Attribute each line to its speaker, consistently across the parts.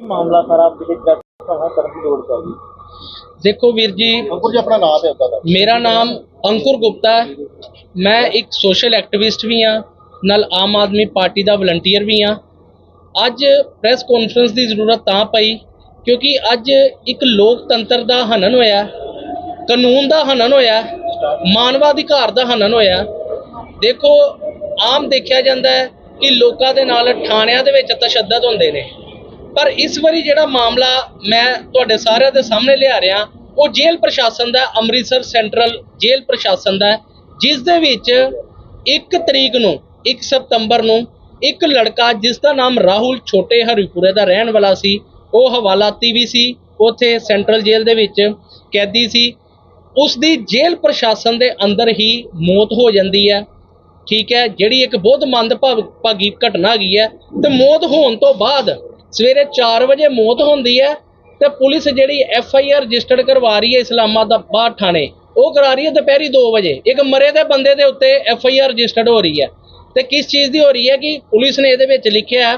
Speaker 1: ਮਾਮਲਾ ਸਾਰਾ ਜਿਹੜੇ ਪ੍ਰੈਸ ਕਹਾ ਕਰਨ ਲੋੜ ਪੈ ਗਈ।
Speaker 2: ਦੇਖੋ ਵੀਰ ਜੀ
Speaker 3: ਅੰਕੁਰ ਜੀ ਆਪਣਾ ਨਾਮ ਤੇ ਉਦਾਂ ਦਾ।
Speaker 2: ਮੇਰਾ ਨਾਮ ਅੰਕੁਰ ਗੁਪਤਾ ਹੈ। ਮੈਂ ਇੱਕ ਸੋਸ਼ਲ ਐਕਟਿਵਿਸਟ ਵੀ ਹਾਂ ਨਾਲ ਆਮ ਆਦਮੀ ਪਾਰਟੀ ਦਾ ਵਲੰਟੀਅਰ ਵੀ ਹਾਂ। ਅੱਜ ਪ੍ਰੈਸ ਕਾਨਫਰੰਸ ਦੀ ਜ਼ਰੂਰਤ ਤਾਂ ਪਈ ਕਿਉਂਕਿ ਅੱਜ ਇੱਕ ਲੋਕਤੰਤਰ ਦਾ ਹਨਨ ਹੋਇਆ ਕਾਨੂੰਨ ਦਾ ਹਨਨ ਹੋਇਆ ਮਾਨਵਾਧਿਕਾਰ ਦਾ ਹਨਨ ਹੋਇਆ। ਦੇਖੋ ਆਮ ਦੇਖਿਆ ਜਾਂਦਾ ਹੈ ਕਿ ਲੋਕਾਂ ਦੇ ਨਾਲ ਥਾਣਿਆਂ ਦੇ ਵਿੱਚ ਤਸ਼ੱਦਦ ਹੁੰਦੇ ਨੇ। ਪਰ ਇਸ ਵਾਰੀ ਜਿਹੜਾ ਮਾਮਲਾ ਮੈਂ ਤੁਹਾਡੇ ਸਾਰਿਆਂ ਦੇ ਸਾਹਮਣੇ ਲਿਆ ਰਿਹਾ, ਉਹ ਜੇਲ੍ਹ ਪ੍ਰਸ਼ਾਸਨ ਦਾ, ਅੰਮ੍ਰਿਤਸਰ ਸੈਂਟਰਲ ਜੇਲ੍ਹ ਪ੍ਰਸ਼ਾਸਨ ਦਾ ਜਿਸ ਦੇ ਵਿੱਚ 1 ਤਰੀਕ ਨੂੰ 1 ਸਤੰਬਰ ਨੂੰ, ਇੱਕ ਲੜਕਾ ਜਿਸ ਦਾ ਨਾਮ ਰਾਹੁਲ ਛੋਟੇ ਹਰੀਪੁਰੇ ਦਾ ਰਹਿਣ ਵਾਲਾ ਸੀ, ਉਹ ਹਵਾਲਾਤੀ ਵੀ ਸੀ, ਉਥੇ ਸੈਂਟਰਲ ਜੇਲ੍ਹ ਦੇ ਵਿੱਚ ਕੈਦੀ ਸੀ। ਉਸ ਦੀ ਜੇਲ੍ਹ ਪ੍ਰਸ਼ਾਸਨ ਦੇ ਅੰਦਰ ਹੀ ਮੌਤ ਹੋ ਜਾਂਦੀ ਹੈ, ਠੀਕ ਹੈ, ਜਿਹੜੀ ਇੱਕ ਬਹੁਤ ਮੰਦਭਾਗੀ ਘਟਨਾ ਹੈਗੀ ਹੈ, ਤੇ ਮੌਤ ਹੋਣ ਤੋਂ ਬਾਅਦ ਸਵੇਰੇ 4 ਵਜੇ ਮੌਤ ਹੁੰਦੀ ਹੈ ਤੇ ਪੁਲਿਸ ਜਿਹੜੀ ਐਫ ਆਈ ਆਰ ਰਜਿਸਟਰਡ ਕਰਵਾ ਰਹੀ ਹੈ ਇਸਲਾਮਾਬਾਦ ਥਾਣੇ, ਉਹ ਕਰਾ ਰਹੀ ਹੈ ਦੁਪਹਿਰੀ 2 ਵਜੇ। ਇੱਕ ਮਰੇ ਦੇ ਬੰਦੇ ਦੇ ਉੱਤੇ ਐਫ ਆਈ ਆਰ ਰਜਿਸਟਰਡ ਹੋ ਰਹੀ ਹੈ। ਤੇ ਕਿਸ ਚੀਜ਼ ਦੀ ਹੋ ਰਹੀ ਹੈ ਕਿ ਪੁਲਿਸ ਨੇ ਇਹਦੇ ਵਿੱਚ ਲਿਖਿਆ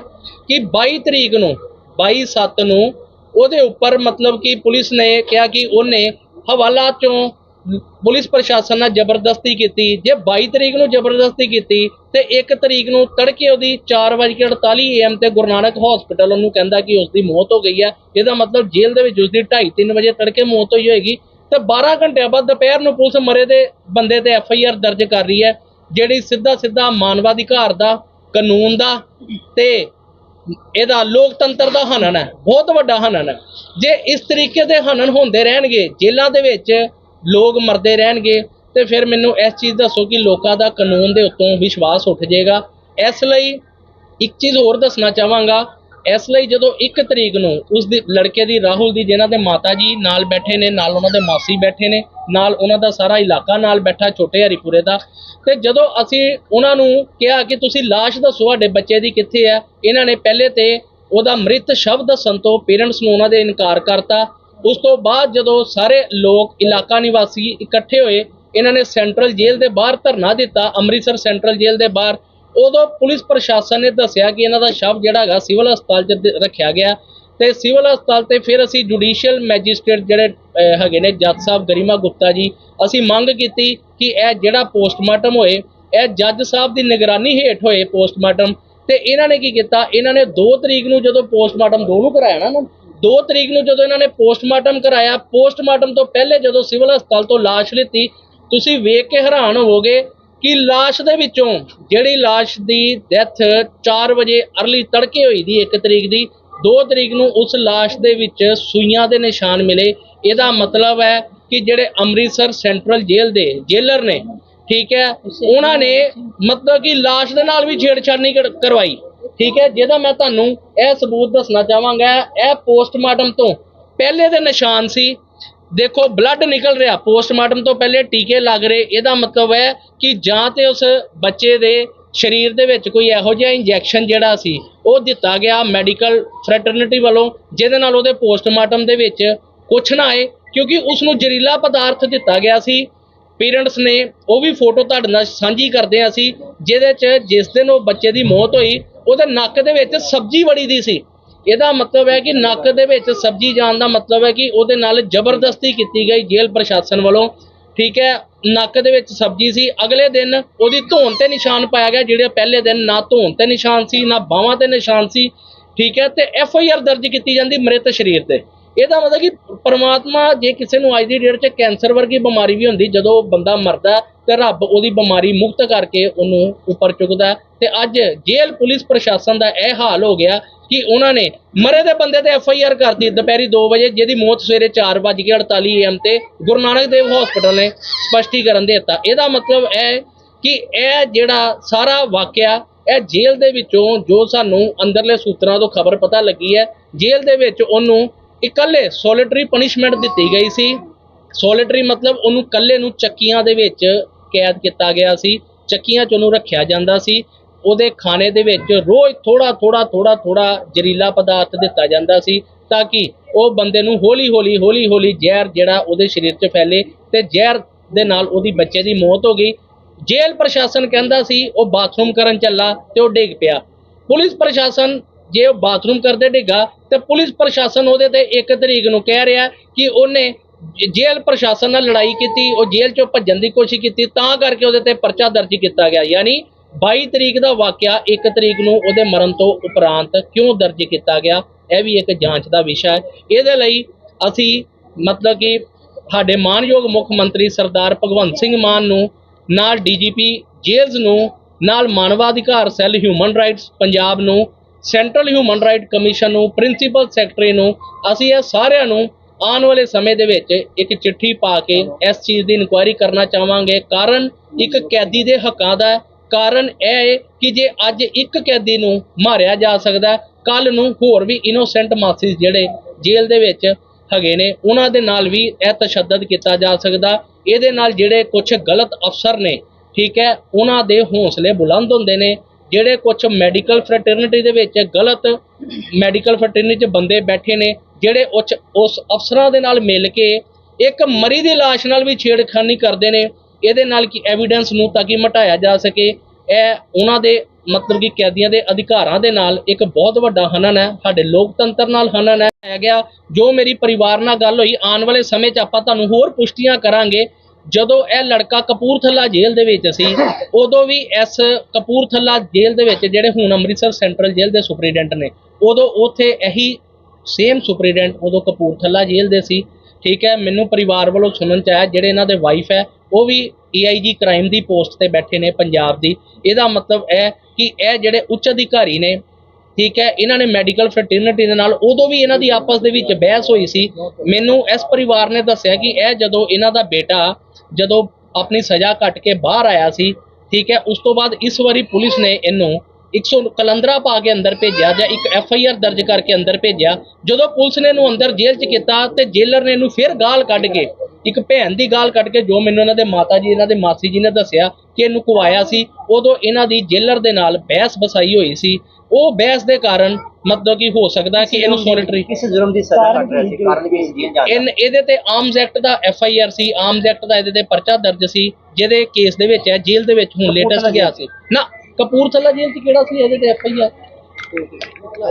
Speaker 2: ਕਿ 22 ਤਰੀਕ ਨੂੰ 22 ਸੱਤ ਨੂੰ ਉਹਦੇ ਉੱਪਰ ਮਤਲਬ ਕਿ ਪੁਲਿਸ ਨੇ ਕਿਹਾ ਕਿ ਉਹਨੇ ਹਵਾਲਾ ਚੋਂ ਪੁਲਿਸ ਪ੍ਰਸ਼ਾਸਨ ਨਾਲ ਜ਼ਬਰਦਸਤੀ ਕੀਤੀ, ਜੇ 22 ਤਰੀਕ ਨੂੰ ਜ਼ਬਰਦਸਤੀ ਕੀਤੀ ਤੇ 1 ਤਰੀਕ ਨੂੰ ਤੜਕੇ ਉਹਦੀ 4:48 ਏਐਮ ਤੇ ਗੁਰੂ ਨਾਨਕ ਹਸਪੀਟਲ ਉਹਨੂੰ ਕਹਿੰਦਾ ਕਿ ਉਸ ਦੀ ਮੌਤ ਹੋ ਗਈ ਹੈ, ਇਹਦਾ ਮਤਲਬ ਜੇਲ੍ਹ ਦੇ ਵਿੱਚ ਉਸ ਦੀ 2:30 ਵਜੇ ਤੜਕੇ ਮੌਤ ਹੋਈ ਹੋਏਗੀ, ਤੇ 12 ਘੰਟਿਆਂ ਬਾਅਦ ਦੁਪਹਿਰ ਨੂੰ ਪੁਲਿਸ ਮਰੇ ਦੇ ਬੰਦੇ ਤੇ ਐਫ ਆਈ ਆਰ ਦਰਜ ਕਰ ਰਹੀ ਹੈ, ਜਿਹੜੀ ਸਿੱਧਾ ਸਿੱਧਾ ਮਾਨਵਾਧਿਕਾਰ ਦਾ, ਕਾਨੂੰਨ ਦਾ ਤੇ ਇਹਦਾ ਲੋਕਤੰਤਰ ਦਾ ਹਨਨ ਹੈ, ਬਹੁਤ ਵੱਡਾ ਹਨਨ ਹੈ। ਜੇ ਇਸ ਤਰੀਕੇ ਦੇ ਹਨਨ ਹੁੰਦੇ ਰਹਿਣਗੇ ਜੇਲ੍ਹਾਂ ਦੇ ਵਿੱਚ ਲੋਕ ਮਰਦੇ ਰਹਿਣਗੇ ਤੇ ਫਿਰ ਮੈਨੂੰ ਇਸ ਚੀਜ਼ ਦੱਸੋ ਕਿ ਲੋਕਾਂ ਦਾ ਕਾਨੂੰਨ ਦੇ ਉੱਤੋਂ ਵਿਸ਼ਵਾਸ ਉੱਠ ਜਾਏਗਾ। ਇਸ ਲਈ ਇੱਕ ਚੀਜ਼ ਹੋਰ ਦੱਸਣਾ ਚਾਹਾਂਗਾ। ਇਸ ਲਈ ਜਦੋਂ 1 ਤਰੀਕ ਨੂੰ ਉਸ ਦੀ ਲੜਕੇ ਦੀ ਰਾਹੁਲ ਦੀ ਜਿਨ੍ਹਾਂ ਦੇ ਮਾਤਾ ਜੀ ਨਾਲ ਬੈਠੇ ਨੇ, ਨਾਲ ਉਹਨਾਂ ਦੇ ਮਾਸੀ ਬੈਠੇ ਨੇ, ਨਾਲ ਉਹਨਾਂ ਦਾ ਸਾਰਾ ਇਲਾਕਾ ਨਾਲ ਬੈਠਾ ਛੋਟੇ ਹਰੀਪੁਰੇ ਦਾ, ਤੇ ਜਦੋਂ ਅਸੀਂ ਉਹਨਾਂ ਨੂੰ ਕਿਹਾ ਕਿ ਤੁਸੀਂ ਲਾਸ਼ ਦੱਸੋ ਤੁਹਾਡੇ ਬੱਚੇ ਦੀ ਕਿੱਥੇ ਹੈ, ਇਹਨਾਂ ਨੇ ਪਹਿਲੇ ਤੇ ਉਹਦਾ ਮ੍ਰਿਤ ਸ਼ਬਦ ਦੱਸਣ ਤੋਂ ਪੇਰੈਂਟਸ ਨੂੰ ਉਹਨਾਂ ਦੇ ਇਨਕਾਰ ਕਰਤਾ ਉਸ ਤੋਂ ਬਾਅਦ ਜਦੋਂ ਸਾਰੇ ਲੋਕ, ਇਲਾਕਾ ਨਿਵਾਸੀ ਇਕੱਠੇ ਹੋਏ, ਇਹਨਾਂ ਨੇ ਸੈਂਟਰਲ ਜੇਲ੍ਹ ਦੇ ਬਾਹਰ ਧਰਨਾ ਦਿੱਤਾ, ਅੰਮ੍ਰਿਤਸਰ ਸੈਂਟਰਲ ਜੇਲ੍ਹ ਦੇ ਬਾਹਰ। ਉਦੋਂ ਪੁਲਿਸ ਪ੍ਰਸ਼ਾਸਨ ਨੇ ਦੱਸਿਆ ਕਿ ਇਹਨਾਂ ਦਾ ਸ਼ਵ ਜਿਹੜਾ ਹੈਗਾ ਸਿਵਲ ਹਸਪਤਾਲ 'ਚ ਦ- ਰੱਖਿਆ ਗਿਆ ਤੇ ਸਿਵਲ ਹਸਪਤਾਲ ਤੇ ਫਿਰ ਅਸੀਂ ਜੁਡੀਸ਼ੀਅਲ ਮੈਜਿਸਟ੍ਰੇਟ ਜਿਹੜੇ ਹੈਗੇ ਨੇ ਜੱਜ ਸਾਹਿਬ ਗਰੀਮਾ ਗੁਪਤਾ ਜੀ, ਅਸੀਂ ਮੰਗ ਕੀਤੀ ਕਿ ਇਹ ਜਿਹੜਾ ਪੋਸਟਮਾਰਟਮ ਹੋਏ, ਇਹ ਜੱਜ ਸਾਹਿਬ ਦੀ ਨਿਗਰਾਨੀ ਹੇਠ ਹੋਏ ਪੋਸਟਮਾਰਟਮ ਤੇ ਇਹਨਾਂ ਨੇ ਕੀ ਕੀਤਾ, ਇਹਨਾਂ ਨੇ 2 ਤਰੀਕ ਨੂੰ ਜਦੋਂ ਪੋਸਟਮਾਰਟਮ ਦੋ ਨੂੰ ਕਰਾਇਆ ਨਾ 2 ਤਰੀਕ ਨੂੰ ਜਦੋਂ ਇਹਨਾਂ ਨੇ ਪੋਸਟਮਾਰਟਮ ਕਰਾਇਆ ਪੋਸਟਮਾਰਟਮ ਤੋਂ ਪਹਿਲੇ ਜਦੋਂ ਸਿਵਲ ਹਸਪਤਾਲ ਤੋਂ ਲਾਸ਼ ਲਿੱਤੀ ਤੁਸੀਂ ਵੇਖ ਕੇ ਹੈਰਾਨ ਹੋਵੋਗੇ ਕਿ ਲਾਸ਼ ਦੇ ਵਿੱਚੋਂ ਜਿਹੜੀ ਲਾਸ਼ ਦੀ ਡੈਥ 4 ਵਜੇ ਅਰਲੀ ਤੜਕੇ ਹੋਈ ਦੀ 1 ਤਰੀਕ ਦੀ 2 ਤਰੀਕ ਨੂੰ ਉਸ ਲਾਸ਼ ਦੇ ਵਿੱਚ ਸੂਈਆਂ ਦੇ ਨਿਸ਼ਾਨ ਮਿਲੇ। ਇਹਦਾ ਮਤਲਬ ਹੈ ਕਿ ਜਿਹੜੇ ਅੰਮ੍ਰਿਤਸਰ ਸੈਂਟਰਲ ਜੇਲ੍ਹ ਦੇ ਜੇਲਰ ਨੇ ਠੀਕ ਹੈ ਉਹਨਾਂ ਨੇ ਮਤਲਬ ਕਿ ਲਾਸ਼ ਦੇ ਨਾਲ ਵੀ ਛੇੜਛਾੜ ਕਰ- ਕਰਵਾਈ। ਠੀਕ ਹੈ, ਜਿਹਦਾ ਮੈਂ ਤੁਹਾਨੂੰ ਇਹ ਸਬੂਤ ਦੱਸਣਾ ਚਾਹਾਂਗਾ, ਇਹ ਪੋਸਟਮਾਰਟਮ ਤੋਂ ਪਹਿਲੇ ਦੇ ਨਿਸ਼ਾਨ ਸੀ। ਦੇਖੋ ਬਲੱਡ ਨਿਕਲ ਰਿਹਾ। ਪੋਸਟਮਾਰਟਮ ਤੋਂ ਪਹਿਲੇ ਟੀਕੇ ਲੱਗ ਰਹੇ। ਇਹਦਾ ਮਤਲਬ ਹੈ ਕਿ ਜਾਂ ਤੇ ਉਸ ਬੱਚੇ ਦੇ ਸਰੀਰ ਦੇ ਵਿੱਚ ਕੋਈ ਇਹੋ ਜਿਹਾ ਇੰਜੈਕਸ਼ਨ ਜਿਹੜਾ ਸੀ, ਉਹ ਦਿੱਤਾ ਗਿਆ ਮੈਡੀਕਲ ਫਰੈਟਰਨਿਟੀ ਵੱਲੋਂ, ਜਿਹਦੇ ਨਾਲ ਉਹਦੇ ਪੋਸਟਮਾਰਟਮ ਦੇ ਵਿੱਚ ਕੁਛ ਨਾ ਆਏ, ਕਿਉਂਕਿ ਉਸ ਨੂੰ ਜ਼ਹਿਰੀਲਾ ਪਦਾਰਥ ਦਿੱਤਾ ਗਿਆ ਸੀ। ਪੇਰੈਂਟਸ ਨੇ ਉਹ ਵੀ ਫੋਟੋ ਤੁਹਾਡੇ ਨਾਲ ਸਾਂਝੀ ਕਰਦੇ ਹਾਂ ਅਸੀਂ, ਜਿਹਦੇ 'ਚ ਜਿਸ ਦਿਨ ਉਹ ਬੱਚੇ ਦੀ ਮੌਤ ਹੋਈ ਉਹਦੇ ਨੱਕ ਦੇ ਵਿੱਚ ਸਬਜ਼ੀ ਵੜੀ ਦੀ ਸੀ। ਇਹਦਾ ਮਤਲਬ ਹੈ ਕਿ ਨੱਕ ਦੇ ਵਿੱਚ ਸਬਜ਼ੀ ਜਾਣ ਦਾ ਮਤਲਬ ਹੈ ਕਿ ਉਹਦੇ ਨਾਲ ਜ਼ਬਰਦਸਤੀ ਕੀਤੀ ਗਈ ਜੇਲ੍ਹ ਪ੍ਰਸ਼ਾਸਨ ਵੱਲੋਂ। ਠੀਕ ਹੈ, ਨੱਕ ਦੇ ਵਿੱਚ ਸਬਜ਼ੀ ਸੀ। ਅਗਲੇ ਦਿਨ ਉਹਦੀ ਧੋਣ ਤੇ ਨਿਸ਼ਾਨ ਪਾਇਆ ਗਿਆ, ਜਿਹੜੇ ਪਹਿਲੇ ਦਿਨ ਨਾ ਧੋਣ ਤੇ ਨਿਸ਼ਾਨ ਸੀ, ਨਾ ਬਾਹਾਂ ਤੇ ਨਿਸ਼ਾਨ ਸੀ। ਠੀਕ ਹੈ, ਤੇ ਐਫ ਆਈ ਆਰ ਦਰਜ ਕੀਤੀ ਜਾਂਦੀ ਮ੍ਰਿਤ ਸਰੀਰ ਤੇ। ਇਹਦਾ ਮਤਲਬ ਕਿ ਪਰਮਾਤਮਾ ਜੇ ਕਿਸੇ ਨੂੰ ਅੱਜ ਦੀ ਡੇਟ 'ਚ ਕੈਂਸਰ ਵਰਗੀ ਬਿਮਾਰੀ ਵੀ ਹੁੰਦੀ, ਜਦੋਂ ਬੰਦਾ ਮਰਦਾ ਤੇ ਰੱਬ ਉਹਦੀ ਬਿਮਾਰੀ ਮੁਕਤ ਕਰਕੇ ਉਹਨੂੰ ਉੱਪਰ ਚੁੱਕਦਾ ਤੇ ਅੱਜ ਜੇਲ੍ਹ ਪੁਲਿਸ ਪ੍ਰਸ਼ਾਸਨ ਦਾ ਇਹ ਹਾਲ ਹੋ ਗਿਆ ਕਿ ਉਹਨਾਂ ਨੇ ਮਰੇ ਦੇ ਬੰਦੇ ਤੇ ਐਫ ਆਈ ਆਰ ਕਰਤੀ ਦੁਪਹਿਰੀ 2 ਵਜੇ, ਜਿਹਦੀ ਮੌਤ ਸਵੇਰੇ 4:48 ਏਐਮ ਤੇ ਗੁਰੂ ਨਾਨਕ ਦੇਵ ਹਸਪੀਟਲ ਨੇ ਸਪਸ਼ਟੀਕਰਨ ਦੇ ਦਿੱਤਾ। ਇਹਦਾ ਮਤਲਬ ਹੈ ਕਿ ਇਹ ਜਿਹੜਾ ਸਾਰਾ ਵਾਕਿਆ, ਇਹ ਜੇਲ੍ਹ ਦੇ ਵਿੱਚੋਂ ਜੋ ਸਾਨੂੰ ਅੰਦਰਲੇ ਸੂਤਰਾਂ ਤੋਂ ਖਬਰ ਪਤਾ ਲੱਗੀ ਹੈ, ਜੇਲ੍ਹ ਦੇ ਵਿੱਚ ਉਹਨੂੰ ਇਕੱਲੇ ਸੋਲਿਟਰੀ ਪਨਿਸ਼ਮੈਂਟ ਦਿੱਤੀ ਗਈ ਸੀ। ਸੋਲਿਟਰੀ ਮਤਲਬ ਉਹਨੂੰ ਇਕੱਲੇ ਨੂੰ ਚੱਕੀਆਂ ਦੇ ਵਿੱਚ ਕੈਦ ਕੀਤਾ ਗਿਆ ਸੀ, ਚੱਕੀਆਂ 'ਚ ਉਹਨੂੰ ਰੱਖਿਆ ਜਾਂਦਾ ਸੀ। ਉਹਦੇ ਖਾਣੇ ਦੇ ਵਿੱਚ ਰੋਜ਼ ਥੋੜਾ ਥੋੜਾ ਥੋੜਾ ਥੋੜਾ ਜ਼ਹਿਰੀਲਾ ਪਦਾਰਥ ਦਿੱਤਾ ਜਾਂਦਾ ਸੀ ਤਾਂ ਕਿ ਉਹ ਬੰਦੇ ਨੂੰ ਹੌਲੀ ਹੌਲੀ ਹੌਲੀ ਹੌਲੀ ਜ਼ਹਿਰ ਜਿਹੜਾ ਉਹਦੇ ਸਰੀਰ 'ਚ ਫੈਲੇ ਤੇ ਜ਼ਹਿਰ ਦੇ ਨਾਲ ਉਹਦੀ ਬੱਚੇ ਦੀ ਮੌਤ ਹੋ ਗਈ। ਜੇਲ੍ਹ ਪ੍ਰਸ਼ਾਸਨ ਕਹਿੰਦਾ ਸੀ, ਉਹ ਬਾਥਰੂਮ ਕਰਨ ਚੱਲਾ ਤੇ ਉਹ ਡਿੱਗ ਪਿਆ। ਪੁਲਿਸ ਪ੍ਰਸ਼ਾਸਨ ਜੇ ਉਹ ਬਾਥਰੂਮ ਕਰਦੇ ਡਿੱਗਾ ਤੇ ਪੁਲਿਸ ਪ੍ਰਸ਼ਾਸਨ ਉਹਦੇ ਤੇ ਇੱਕ ਤਰੀਕ ਨੂੰ ਕਹਿ ਰਿਹਾ ਕਿ ਉਹਨੇ ਜੇਲ੍ਹ ਪ੍ਰਸ਼ਾਸਨ ਨਾਲ ਲੜਾਈ ਕੀਤੀ, ਉਹ ਜੇਲ੍ਹ ਚੋਂ ਭੱਜਣ ਦੀ ਕੋਸ਼ਿਸ਼ ਕੀਤੀ, ਤਾਂ ਕਰਕੇ ਉਹਦੇ ਤੇ ਪਰਚਾ ਦਰਜ ਕੀਤਾ ਗਿਆ। ਯਾਨੀ 22 ਤਰੀਕ ਦਾ ਵਾਕਿਆ 1 ਤਰੀਕ ਨੂੰ ਉਹਦੇ ਮਰਨ ਤੋਂ ਉਪਰੰਤ ਕਿਉਂ ਦਰਜ ਕੀਤਾ ਗਿਆ, ਇਹ ਵੀ ਇੱਕ ਜਾਂਚ ਦਾ ਵਿਸ਼ਾ ਹੈ। ਇਹਦੇ ਲਈ ਅਸੀਂ ਮਤਲਬ ਕਿ ਸਾਡੇ ਮਾਨਯੋਗ ਮੁੱਖ ਮੰਤਰੀ ਸਰਦਾਰ ਭਗਵੰਤ ਸਿੰਘ ਮਾਨ ਨੂੰ, ਨਾਲ ਡੀਜੀਪੀ ਜੇਲਜ਼ ਨੂੰ, ਨਾਲ ਮਾਨਵਾਧਿਕਾਰ ਸੈੱਲ ਹਿਊਮਨ ਰਾਈਟਸ ਪੰਜਾਬ ਨੂੰ, ਸੈਂਟਰਲ ਹਿਊਮਨ ਰਾਈਟ ਕਮਿਸ਼ਨ ਨੂੰ, ਪ੍ਰਿੰਸੀਪਲ ਸੈਕਟਰੀ ਨੂੰ, ਅਸੀਂ ਇਹ ਸਾਰਿਆਂ ਨੂੰ ਆਉਣ ਵਾਲੇ ਸਮੇਂ ਦੇ ਵਿੱਚ ਇੱਕ ਚਿੱਠੀ ਪਾ ਕੇ ਇਸ ਚੀਜ਼ ਦੀ ਇਨਕੁਆਇਰੀ ਕਰਨਾ ਚਾਹਾਂਗੇ। ਕਾਰਨ ਇੱਕ ਕੈਦੀ ਦੇ ਹੱਕਾਂ ਦਾ ਕਾਰਨ ਇਹ ਹੈ ਕਿ ਜੇ ਅੱਜ ਇੱਕ ਕੈਦੀ ਨੂੰ ਮਾਰਿਆ ਜਾ ਸਕਦਾ, ਕੱਲ ਨੂੰ ਹੋਰ ਵੀ ਇਨੋਸੈਂਟ ਮਾਸਿਸ ਜਿਹੜੇ ਜੇਲ੍ਹ ਦੇ ਵਿੱਚ ਹੈਗੇ ਨੇ, ਉਹਨਾਂ ਦੇ ਨਾਲ ਵੀ ਇਹ ਤਸ਼ੱਦਦ ਕੀਤਾ ਜਾ ਸਕਦਾ। ਇਹਦੇ ਨਾਲ ਜਿਹੜੇ ਕੁਝ ਗਲਤ ਅਫਸਰ ਨੇ, ਠੀਕ ਹੈ, ਉਹਨਾਂ ਦੇ ਹੌਸਲੇ ਬੁਲੰਦ ਹੁੰਦੇ ਨੇ। ਜਿਹੜੇ ਕੁਝ ਮੈਡੀਕਲ ਫਰਟਰਨਿਟੀ ਦੇ ਵਿੱਚ ਗਲਤ ਮੈਡੀਕਲ ਫਰਟਰਨਿਟੀ 'ਚ ਬੰਦੇ ਬੈਠੇ ਨੇ, ਜਿਹੜੇ ਉੱਚ ਉਸ ਅਫਸਰਾਂ ਦੇ ਨਾਲ ਮਿਲ ਕੇ ਇੱਕ ਮਰੀ ਦੀ ਲਾਸ਼ ਨਾਲ ਵੀ ਛੇੜਖਾਨੀ ਕਰਦੇ ਨੇ ਇਹਦੇ ਨਾਲ ਕਿ ਐਵੀਡੈਂਸ ਨੂੰ ਤਾਂ ਕਿ ਮਟਾਇਆ ਜਾ ਸਕੇ। ਇਹ ਉਹਨਾਂ ਦੇ ਮਤਲਬ ਕਿ ਕੈਦੀਆਂ ਦੇ ਅਧਿਕਾਰਾਂ ਦੇ ਨਾਲ ਇੱਕ ਬਹੁਤ ਵੱਡਾ ਹਨਨ ਹੈ। ਸਾਡੇ ਲੋਕਤੰਤਰ ਨਾਲ ਹਨਨ ਹੈ। ਹੈ ਗਿਆ। ਜੋ ਮੇਰੀ ਪਰਿਵਾਰ ਨਾਲ ਗੱਲ ਹੋਈ, ਆਉਣ ਵਾਲੇ ਸਮੇਂ 'ਚ ਆਪਾਂ ਤੁਹਾਨੂੰ ਹੋਰ ਪੁਸ਼ਟੀਆਂ ਕਰਾਂਗੇ। ਜਦੋਂ ਇਹ ਲੜਕਾ ਕਪੂਰਥਲਾ ਜੇਲ੍ਹ ਦੇ ਵਿੱਚ ਸੀ, ਉਦੋਂ ਵੀ ਇਸ ਕਪੂਰਥਲਾ ਜੇਲ੍ਹ ਦੇ ਵਿੱਚ ਜਿਹੜੇ ਹੁਣ ਅੰਮ੍ਰਿਤਸਰ ਸੈਂਟਰਲ ਜੇਲ੍ਹ ਦੇ ਸੁਪਰੀਡੈਂਟ ਨੇ, ਉਦੋਂ ਉੱਥੇ ਇਹੀ ਸੇਮ ਸੁਪਰੀਡੈਂਟ ਉਦੋਂ ਕਪੂਰਥਲਾ ਜੇਲ੍ਹ ਦੇ ਸੀ। ਠੀਕ ਹੈ। ਮੈਨੂੰ ਪਰਿਵਾਰ ਵੱਲੋਂ ਸੁਣਨ ਚ ਆਇਆ, ਜਿਹੜੇ ਇਹਨਾਂ ਦੇ ਵਾਈਫ ਹੈ ਉਹ ਵੀ ਏਆਈਜੀ ਕ੍ਰਾਈਮ ਦੀ ਪੋਸਟ ਤੇ ਬੈਠੇ ਨੇ ਪੰਜਾਬ ਦੀ। ਇਹਦਾ ਮਤਲਬ ਇਹ ਕਿ ਇਹ ਜਿਹੜੇ ਉੱਚ ਅਧਿਕਾਰੀ ਨੇ, ਠੀਕ ਹੈ, ਇਹਨਾਂ ਨੇ ਮੈਡੀਕਲ ਫਰਟਰਨਿਟੀ ਦੇ ਨਾਲ ਉਦੋਂ ਵੀ ਇਹਨਾਂ ਦੀ ਆਪਸ ਦੇ ਵਿੱਚ ਬਹਿਸ ਹੋਈ ਸੀ। ਮੈਨੂੰ ਇਸ ਪਰਿਵਾਰ ਨੇ ਦੱਸਿਆ ਕਿ ਇਹ ਜਦੋਂ ਇਹਨਾਂ ਦਾ ਬੇਟਾ ਜਦੋਂ ਆਪਣੀ ਸਜ਼ਾ ਕੱਟ ਕੇ ਬਾਹਰ ਆਇਆ ਸੀ, ਠੀਕ ਹੈ, ਉਸ ਤੋਂ ਬਾਅਦ ਇਸ ਵਾਰੀ ਪੁਲਿਸ ਨੇ ਇਹਨੂੰ 100 ਕਲੰਦਰਾ ਪਾ ਕੇ ਅੰਦਰ ਭੇਜਿਆ ਜਾਂ ਇੱਕ ਐਫ ਆਈ ਆਰ ਦਰਜ ਕਰਕੇ ਅੰਦਰ ਭੇਜਿਆ ਜਦੋਂ ਪੁਲਿਸ ਨੇ ਇਹਨੂੰ ਅੰਦਰ ਜੇਲ੍ਹ 'ਚ ਕੀਤਾ ਤੇ ਜੇਲਰ ਨੇ ਇਹਨੂੰ ਫਿਰ ਗਾਲ ਕੱਢ ਕੇ ਇੱਕ ਭੈਣ ਦੀ ਗਾਲ ਕੱਢ ਕੇ ਜੋ ਮੈਨੂੰ ਇਹਨਾਂ ਦੇ ਮਾਤਾ ਜੀ ਇਹਨਾਂ ਦੇ ਮਾਸੀ ਜੀ ਨੇ ਦੱਸਿਆ ਕਿ ਇਹਨੂੰ ਕੁਵਾਇਆ ਸੀ ਉਦੋਂ ਇਹਨਾਂ ਦੀ ਜੇਲਰ ਦੇ ਨਾਲ ਬਹਿਸ ਬਸਾਈ ਹੋਈ ਸੀ। ਉਹ ਬਹਿਸ ਦੇ ਕਾਰਨ ਮਤਲਬ ਕਿ ਹੋ ਸਕਦਾ ਕਿ ਇਹਨੂੰ ਸੋਲਿਟਰੀ
Speaker 3: ਕਿਸ ਜੁਰਮ ਦੀ ਸਜ਼ਾ ਕੱਟ ਰਿਹਾ ਸੀ ਕਾਰਨ ਵੀ ਜੇਲ੍ਹ ਜਾ
Speaker 2: ਇਨ ਇਹਦੇ ਤੇ ਆਰਮਸ ਐਕਟ ਦਾ ਐਫ ਆਈ ਆਰ ਸੀ ਆਰਮਸ ਐਕਟ ਦਾ ਇਹਦੇ ਤੇ ਪਰਚਾ ਦਰਜ ਸੀ ਜਿਹਦੇ ਕੇਸ ਦੇ ਵਿੱਚ ਹੈ ਜੇਲ੍ਹ ਦੇ ਵਿੱਚ ਹੁਣ ਲੇਟੈਸਟ ਗਿਆ ਸੀ। ਨਾ ਕਪੂਰਥਲਾ ਜੇਲ੍ਹ 'ਚ ਕਿਹੜਾ ਸੀ? ਇਹਦੇ ਤੇ ਐਫ ਆਈ ਆਰ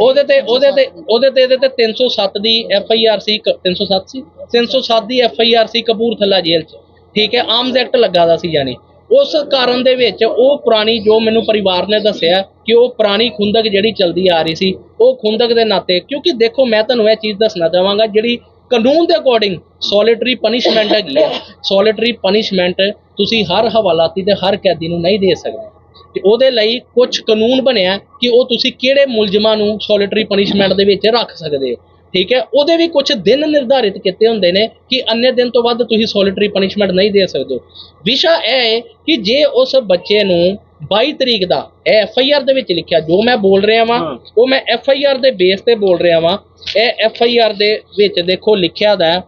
Speaker 2: ਉਹਦੇ ਤੇ ਉਹਦੇ ਤੇ ਉਹਦੇ ਤੇ ਇਹਦੇ ਤੇ 307 ਦੀ ਐਫ ਆਈ ਆਰ ਸੀ, ਕ- 307 ਸੀ 307 ਦੀ ਐਫ ਆਈ ਆਰ ਸੀ ਕਪੂਰਥਲਾ ਜੇਲ੍ਹ 'ਚ। ਠੀਕ ਹੈ ਆਰਮਸ ਐਕਟ ਲੱਗਾ ਦਾ ਸੀ ਯਾਨੀ ਉਸ ਕਾਰਨ ਦੇ ਵਿੱਚ ਉਹ ਪੁਰਾਣੀ ਜੋ ਮੈਨੂੰ ਪਰਿਵਾਰ ਨੇ ਦੱਸਿਆ ਕਿ ਉਹ ਪੁਰਾਣੀ ਖੁੰਦਕ ਜਿਹੜੀ ਚਲਦੀ ਆ ਰਹੀ ਸੀ, ਉਹ ਖੁੰਦਕ ਦੇ ਨਾਤੇ, ਕਿਉਂਕਿ ਦੇਖੋ ਮੈਂ ਤੁਹਾਨੂੰ ਇਹ ਚੀਜ਼ ਦੱਸਣਾ ਚਾਹਾਂਗਾ, ਜਿਹੜੀ ਕਾਨੂੰਨ ਦੇ ਅਕੋਰਡਿੰਗ ਸੋਲਿਟਰੀ ਪਨਿਸ਼ਮੈਂਟ ਹੈਗੀ ਹੈ। ਸੋਲਿਟਰੀ ਪਨਿਸ਼ਮੈਂਟ ਤੁਸੀਂ ਹਰ ਹਵਾਲਾਤੀ ਤੇ ਹਰ ਕੈਦੀ ਨੂੰ ਨਹੀਂ ਦੇ ਸਕਦੇ। ਤੇ ਉਹਦੇ ਲਈ ਕੁਝ ਕਾਨੂੰਨ ਬਣਿਆ ਕਿ ਉਹ ਤੁਸੀਂ ਕਿਹੜੇ ਮੁਲਜ਼ਮਾਂ ਨੂੰ ਸੋਲਿਟਰੀ ਪਨਿਸ਼ਮੈਂਟ ਦੇ ਵਿੱਚ ਰੱਖ ਸਕਦੇ ਹੋ ਠੀਕ ਹੈ? ਉਹਦੇ ਵੀ ਕੁਝ ਦਿਨ ਨਿਰਧਾਰਿਤ ਕੀਤੇ ਹੁੰਦੇ ਨੇ ਕਿ ਅੰਨੇ ਦਿਨ ਤੋਂ ਵੱਧ ਤੁਸੀਂ ਸੋਲਿਟਰੀ ਪਨਿਸ਼ਮੈਂਟ ਨਹੀਂ ਦੇ ਸਕਦੇ ਹੋ। ਵਿਸ਼ਾ ਇਹ ਹੈ ਕਿ ਜੇ ਉਸ ਬੱਚੇ ਨੂੰ 22 ਤਰੀਕ ਦਾ ਇਹ ਐਫ ਆਈ ਆਰ ਦੇ ਵਿੱਚ ਲਿਖਿਆ ਜੋ ਮੈਂ ਬੋਲ ਰਿਹਾ ਵਾਂ ਉਹ ਮੈਂ ਐਫ ਆਈ ਆਰ ਦੇ ਬੇਸ ਤੇ ਬੋਲ ਰਿਹਾ ਵਾਂ ਇਹ ਐਫ ਆਈ ਆਰ ਦੇ ਵਿੱਚ ਦੇਖੋ ਲਿਖਿਆ ਦਾ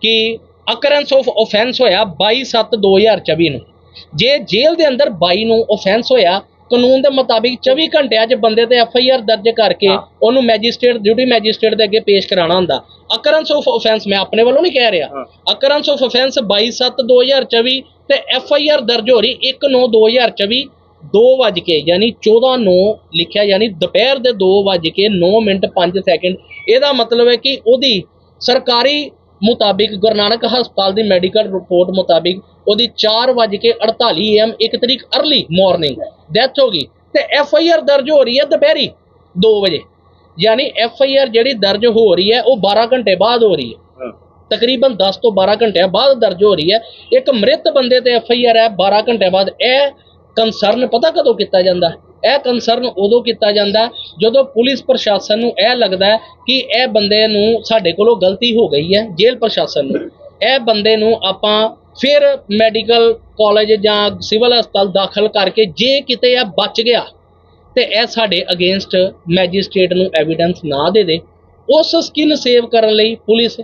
Speaker 2: ਕਿ ਅਕਰੈਂਸ ਆਫ ਆਫੈਂਸ ਹੋਇਆ 22/7/2024 ਨੂੰ। ਜੇ ਜੇਲ੍ਹ ਦੇ ਅੰਦਰ 22 ਨੂੰ ਆਫੈਂਸ ਹੋਇਆ ਕਾਨੂੰਨ ਦੇ ਮੁਤਾਬਿਕ 24 ਘੰਟਿਆਂ 'ਚ ਬੰਦੇ ਤੇ ਐਫ ਆਈ ਆਰ ਦਰਜ ਕਰਕੇ ਉਹਨੂੰ ਮੈਜਿਸਟ੍ਰੇਟ ਡਿਊਟੀ ਮੈਜਿਸਟ੍ਰੇਟ ਦੇ ਅੱਗੇ ਪੇਸ਼ ਕਰਾਉਣਾ ਹੁੰਦਾ। ਅਕਰੈਂਸ ਆਫ ਆਫੈਂਸ ਮੈਂ ਆਪਣੇ ਵੱਲੋਂ ਨਹੀਂ ਕਹਿ ਰਿਹਾ। ਅਕਰੈਂਸ ਆਫ ਆਫੈਂਸ 22/7/2024 ਤੇ ਐਫ ਆਈ ਆਰ ਦਰਜ ਹੋ ਰਹੀ 1/9/2024 2 ਵਜ ਕੇ ਯਾਨੀ 14 9 ਲਿਖਿਆ ਯਾਨੀ ਦੁਪਹਿਰ ਦੇ 2 ਵਜ ਕੇ 9 ਮਿੰਟ 5 ਸੈਕਿੰਡ। ਇਹਦਾ ਮਤਲਬ ਹੈ ਕਿ ਉਹਦੀ ਸਰਕਾਰੀ ਮੁਤਾਬਿਕ ਗੁਰੂ ਨਾਨਕ ਹਸਪਤਾਲ ਦੀ ਮੈਡੀਕਲ ਰਿਪੋਰਟ ਮੁਤਾਬਿਕ ਉਹਦੀ 4 ਵਜ ਕੇ 48 ਐਮ ਇੱਕ ਤਰੀਕ ਅਰਲੀ ਮਾਰਨਿੰਗ ਡੈਥ ਹੋ ਗਈ ਤੇ ਐਫ ਆਈ ਆਰ ਦਰਜ ਹੋ ਰਹੀ ਹੈ ਦੁਪਹਿਰੀ 2 ਵਜੇ। ਯਾਨੀ ਐਫ ਆਈ ਆਰ ਜਿਹੜੀ ਦਰਜ ਹੋ ਰਹੀ ਹੈ ਉਹ 12 ਘੰਟੇ ਬਾਅਦ ਹੋ ਰਹੀ ਹੈ। ਤਕਰੀਬਨ 10 ਤੋਂ 12 ਘੰਟਿਆਂ ਬਾਅਦ ਦਰਜ ਹੋ ਰਹੀ ਹੈ। ਇੱਕ ਮ੍ਰਿਤ ਬੰਦੇ ਤੇ ਐਫ ਆਈ ਆਰ ਹੈ 12 ਘੰਟੇ ਬਾਅਦ ਇਹ ਕੰਸਰਨ ਪਤਾ ਕਦੋਂ ਕੀਤਾ ਜਾਂਦਾ? ਹੈ? ਇਹ ਕੰਸਰਨ ਉਦੋਂ ਕੀਤਾ ਜਾਂਦਾ ਜਦੋਂ ਪੁਲਿਸ ਪ੍ਰਸ਼ਾਸਨ ਨੂੰ ਇਹ ਲੱਗਦਾ ਕਿ ਇਹ ਬੰਦੇ ਨੂੰ ਸਾਡੇ ਕੋਲੋਂ ਗਲਤੀ ਹੋ ਗਈ ਹੈ ਜੇਲ੍ਹ ਪ੍ਰਸ਼ਾਸਨ ਨੂੰ। ਇਹ ਬੰਦੇ ਨੂੰ ਆਪਾਂ ਫਿਰ ਮੈਡੀਕਲ ਕਾਲਜ ਜਾਂ ਸਿਵਲ ਹਸਪਤਾਲ ਦਾਖਲ ਕਰਕੇ ਜੇ ਕਿਤੇ ਇਹ ਬਚ ਗਿਆ ਤੇ ਇਹ ਸਾਡੇ ਅਗੇਂਸਟ ਮੈਜਿਸਟ੍ਰੇਟ ਨੂੰ ਐਵੀਡੈਂਸ ਨਾ ਦੇ ਦੇ, ਉਸ ਸਕਿਨ ਸੇਵ ਕਰਨ ਲਈ ਪੁਲਿਸ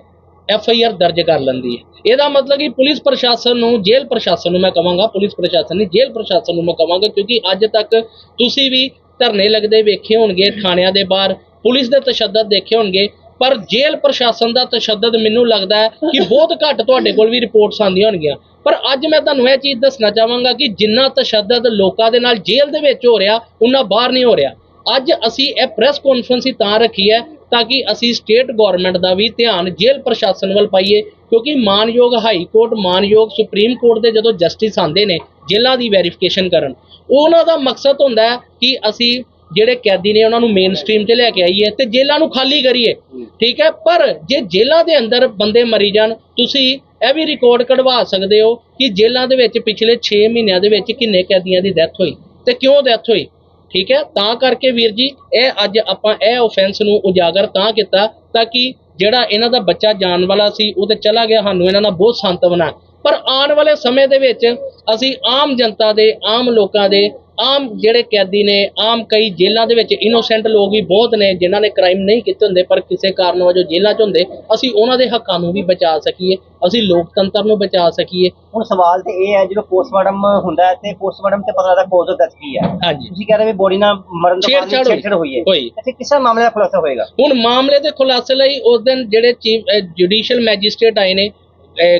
Speaker 2: ਐਫ ਆਈ ਆਰ ਦਰਜ ਕਰ ਲੈਂਦੀ ਹੈ। ਇਹਦਾ ਮਤਲਬ ਕਿ ਪੁਲਿਸ ਪ੍ਰਸ਼ਾਸਨ ਨੂੰ, ਜੇਲ੍ਹ ਪ੍ਰਸ਼ਾਸਨ ਨੂੰ ਮੈਂ ਕਹਾਂਗਾ, ਪੁਲਿਸ ਪ੍ਰਸ਼ਾਸਨ ਨਹੀਂ, ਜੇਲ੍ਹ ਪ੍ਰਸ਼ਾਸਨ ਨੂੰ ਮੈਂ ਕਹਾਂਗਾ, ਕਿਉਂਕਿ ਅੱਜ ਤੱਕ ਤੁਸੀਂ ਵੀ ਧਰਨੇ ਲੱਗਦੇ ਵੇਖੇ ਹੋਣਗੇ ਥਾਣਿਆਂ ਦੇ ਬਾਹਰ, ਪੁਲਿਸ ਦੇ ਤਸ਼ੱਦਦ ਦੇਖੇ ਹੋਣਗੇ, ਪਰ ਜੇਲ੍ਹ ਪ੍ਰਸ਼ਾਸਨ ਦਾ ਤਸ਼ੱਦਦ ਮੈਨੂੰ ਲੱਗਦਾ ਹੈ ਕਿ ਬਹੁਤ ਘੱਟ ਤੁਹਾਡੇ ਕੋਲ ਵੀ ਰਿਪੋਰਟਸ ਆਉਂਦੀਆਂ ਹੋਣਗੀਆਂ। ਪਰ ਅੱਜ ਮੈਂ ਤੁਹਾਨੂੰ ਇਹ ਚੀਜ਼ ਦੱਸਣਾ ਚਾਹਾਂਗਾ ਕਿ ਜਿੰਨਾ ਤਸ਼ੱਦਦ ਲੋਕਾਂ ਦੇ ਨਾਲ ਜੇਲ੍ਹ ਦੇ ਵਿੱਚ ਹੋ ਰਿਹਾ ਉਹਨਾਂ ਬਾਹਰ ਨਹੀਂ ਹੋ ਰਿਹਾ। ਅੱਜ ਅਸੀਂ ਇਹ ਪ੍ਰੈਸ ਕਾਨਫਰੰਸ ਹੀ ਤਾਂ ਰੱਖੀ ਹੈ ਤਾਂ ਕਿ ਅਸੀਂ ਸਟੇਟ ਗਵਰਨਮੈਂਟ ਦਾ ਵੀ ਧਿਆਨ ਜੇਲ੍ਹ ਪ੍ਰਸ਼ਾਸਨ ਵੱਲ ਪਾਈਏ, ਕਿਉਂਕਿ ਮਾਨਯੋਗ ਹਾਈ ਕੋਰਟ, ਮਾਨਯੋਗ ਸੁਪਰੀਮ ਕੋਰਟ ਦੇ ਜਦੋਂ ਜਸਟਿਸ ਆਉਂਦੇ ਨੇ, ਜੇਲ੍ਹਾਂ ਦੀ ਵੈਰੀਫਿਕੇਸ਼ਨ ਕਰਨ। ਉਹਨਾਂ ਦਾ ਮਕਸਦ ਹੁੰਦਾ ਹੈ ਕਿ ਅਸੀਂ ਜਿਹੜੇ ਕੈਦੀ ਨੇ ਉਹਨਾਂ ਨੂੰ ਮੇਨ ਸਟ੍ਰੀਮ 'ਤੇ ਲੈ ਕੇ ਆਈਏ ਤੇ ਜੇਲ੍ਹਾਂ ਨੂੰ ਖਾਲੀ ਕਰੀਏ। ਠੀਕ ਹੈ? ਪਰ ਜੇ ਜੇਲ੍ਹਾਂ ਦੇ ਅੰਦਰ ਬੰਦੇ ਮਰੀ ਜਾਣ, ਤੁਸੀਂ ਇਹ ਵੀ ਰਿਕਾਰਡ ਕਢਵਾ ਸਕਦੇ ਹੋ ਕਿ ਜੇਲ੍ਹਾਂ ਦੇ ਵਿੱਚ ਪਿਛਲੇ 6 ਮਹੀਨਿਆਂ ਦੇ ਵਿੱਚ ਕਿੰਨੇ ਕੈਦੀਆਂ ਦੀ ਡੈਥ ਹੋਈ ਤੇ ਕਿਉਂ ਡੈਥ ਹੋਈ? ਠੀਕ ਹੈ? ਤਾਂ ਕਰਕੇ ਵੀਰ ਜੀ, ਇਹ ਅੱਜ ਆਪਾਂ ਇਹ ਆਫੈਂਸ ਨੂੰ ਉਜਾਗਰ ਤਾਂ ਕੀਤਾ ਤਾਂ ਕਿ ਜਿਹੜਾ ਇਹਨਾਂ ਦਾ ਬੱਚਾ ਜਾਣ ਵਾਲਾ ਸੀ, ਉਹ ਤੇ ਚਲਾ ਗਿਆ, ਸਾਨੂੰ ਇਹਨਾਂ ਨਾਲ ਬਹੁਤ ਸੰਤਵਨਾ ਪਰ ਆਉਣ ਵਾਲੇ ਸਮੇਂ ਦੇ ਵਿੱਚ ਅਸੀਂ ਆਮ ਜਨਤਾ ਦੇ, ਆਮ ਲੋਕਾਂ ਦੇ ਆਮ ਜਿਹੜੇ ਕੈਦੀ ਨੇ ਆਮ ਕਈ ਜੇਲ੍ਹਾਂ ਦੇ ਵਿੱਚ ਇਨੋਸੈਂਟ ਲੋਕ ਵੀ ਬਹੁਤ ਨੇ ਜਿਨ੍ਹਾਂ ਨੇ ਕ੍ਰਾਈਮ ਨਹੀਂ ਕੀਤੇ ਹੁੰਦੇ ਪਰ ਕਿਸੇ ਕਾਰਨ ਵਜੋਂ ਜੇਲ੍ਹਾਂ 'ਚ ਹੁੰਦੇ ਅਸੀਂ ਉਹਨਾਂ ਦੇ ਹੱਕਾਂ ਨੂੰ ਵੀ ਬਚਾ ਸਕੀਏ ਅਸੀਂ ਲੋਕਤੰਤਰ ਨੂੰ ਬਚਾ ਸਕੀਏ।
Speaker 3: ਹੁਣ ਸਵਾਲ ਤੇ ਇਹ ਹੈ ਜਦੋਂ ਪੋਸਟਮਾਰਟਮ ਹੁੰਦਾ ਹੈ ਤੇ ਪੋਸਟਮਾਰਟਮ ਤੇ ਪਤਾ ਲੱਗਦਾ ਕੋਜ਼ ਡੈਥ ਕੀ ਹੈ।
Speaker 2: ਹਾਂਜੀ।
Speaker 3: ਤੁਸੀਂ ਕਹਿ ਰਹੇ ਵੀ ਬੋਡੀ ਨਾਲ ਮਰਨ ਤੋਂ ਬਾਅਦ
Speaker 2: ਛੇੜਛਾੜ ਹੋਈ।
Speaker 3: ਹੈ। ਫਿਰ ਕਿਸੇ ਮਾਮਲੇ ਦਾ ਖੁਲਾਸਾ ਹੋਏਗਾ?
Speaker 2: ਹੁਣ ਮਾਮਲੇ ਦੇ ਖੁਲਾਸੇ ਲਈ ਉਸ ਦਿਨ ਜਿਹੜੇ ਚੀਫ ਜੁਡੀਸ਼ੀਅਲ ਮੈਜਿਸਟ੍ਰੇਟ ਆਏ ਨੇ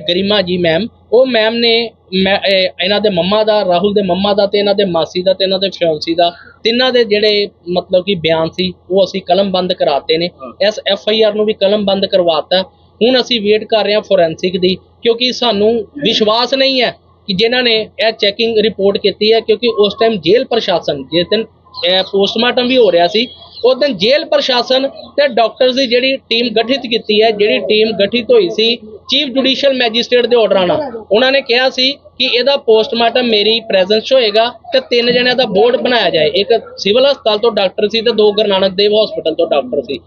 Speaker 2: ਗਰਿਮਾ ਜੀ ਮੈਮ ਉਹ ਮੈਮ ਨੇ ਮੈਂ ਇਹਨਾਂ ਦੇ ਮੰਮਾ ਦਾ ਰਾਹੁਲ ਦੇ ਮੰਮਾ ਦਾ ਤੇ ਇਹਨਾਂ ਦੇ ਮਾਸੀ ਦਾ ਤੇ ਇਹਨਾਂ ਦੇ ਫਿਓਂਸੀ ਦਾ ਤਿੰਨਾਂ ਦੇ ਜਿਹੜੇ ਮਤਲਬ ਕਿ ਬਿਆਨ ਸੀ ਉਹ ਅਸੀਂ ਕਲਮਬੰਦ ਕਰਾਤੇ ਨੇ। ਇਸ ਐਫ ਆਈ ਆਰ ਨੂੰ ਵੀ ਕਲਮਬੰਦ ਕਰਵਾਤਾ। ਹੁਣ ਅਸੀਂ ਵੇਟ ਕਰ ਰਹੇ ਹਾਂ ਫੋਰੈਂਸਿਕ ਦੀ ਕਿਉਂਕਿ ਸਾਨੂੰ ਵਿਸ਼ਵਾਸ ਨਹੀਂ ਹੈ ਕਿ ਜਿਨ੍ਹਾਂ ਨੇ ਇਹ ਚੈਕਿੰਗ ਰਿਪੋਰਟ ਕੀਤੀ ਹੈ ਕਿਉਂਕਿ ਉਸ ਟਾਈਮ ਜੇਲ੍ਹ ਪ੍ਰਸ਼ਾਸਨ ਜਿਸ ਦਿਨ ਪੋਸਟਮਾਰਟਮ ਵੀ ਹੋ ਰਿਹਾ ਸੀ। ਉਸ ਦਿਨ ਜੇਲ੍ਹ ਪ੍ਰਸ਼ਾਸਨ ਤੇ ਡਾਕਟਰਸ ਦੀ ਜਿਹੜੀ ਟੀਮ ਗਠਿਤ ਕੀਤੀ ਹੈ, ਜਿਹੜੀ ਟੀਮ ਗਠਿਤ ਹੋਈ ਸੀ ਚੀਫ ਜੁਡੀਸ਼ੀਅਲ ਮੈਜਿਸਟ੍ਰੇਟ ਦੇ ਆਰਡਰਾਂ ਨਾਲ। ਉਹਨਾਂ ਨੇ ਕਿਹਾ ਸੀ ਕਿ ਇਹਦਾ ਪੋਸਟਮਾਰਟਮ ਮੇਰੀ ਪ੍ਰੈਜ਼ੈਂਸ 'ਚ ਹੋਏਗਾ ਤੇ ਤਿੰਨ ਜਣਿਆਂ ਦਾ ਬੋਰਡ ਬਣਾਇਆ ਜਾਏ। ਇੱਕ ਸਿਵਲ ਹਸਪਤਾਲ ਤੋਂ ਡਾਕਟਰ ਸੀ ਤੇ ਦੋ ਗੁਰੂ ਨਾਨਕ ਦੇਵ ਹਸਪੀਟਲ ਤੋਂ ਡਾਕਟਰ ਸੀ।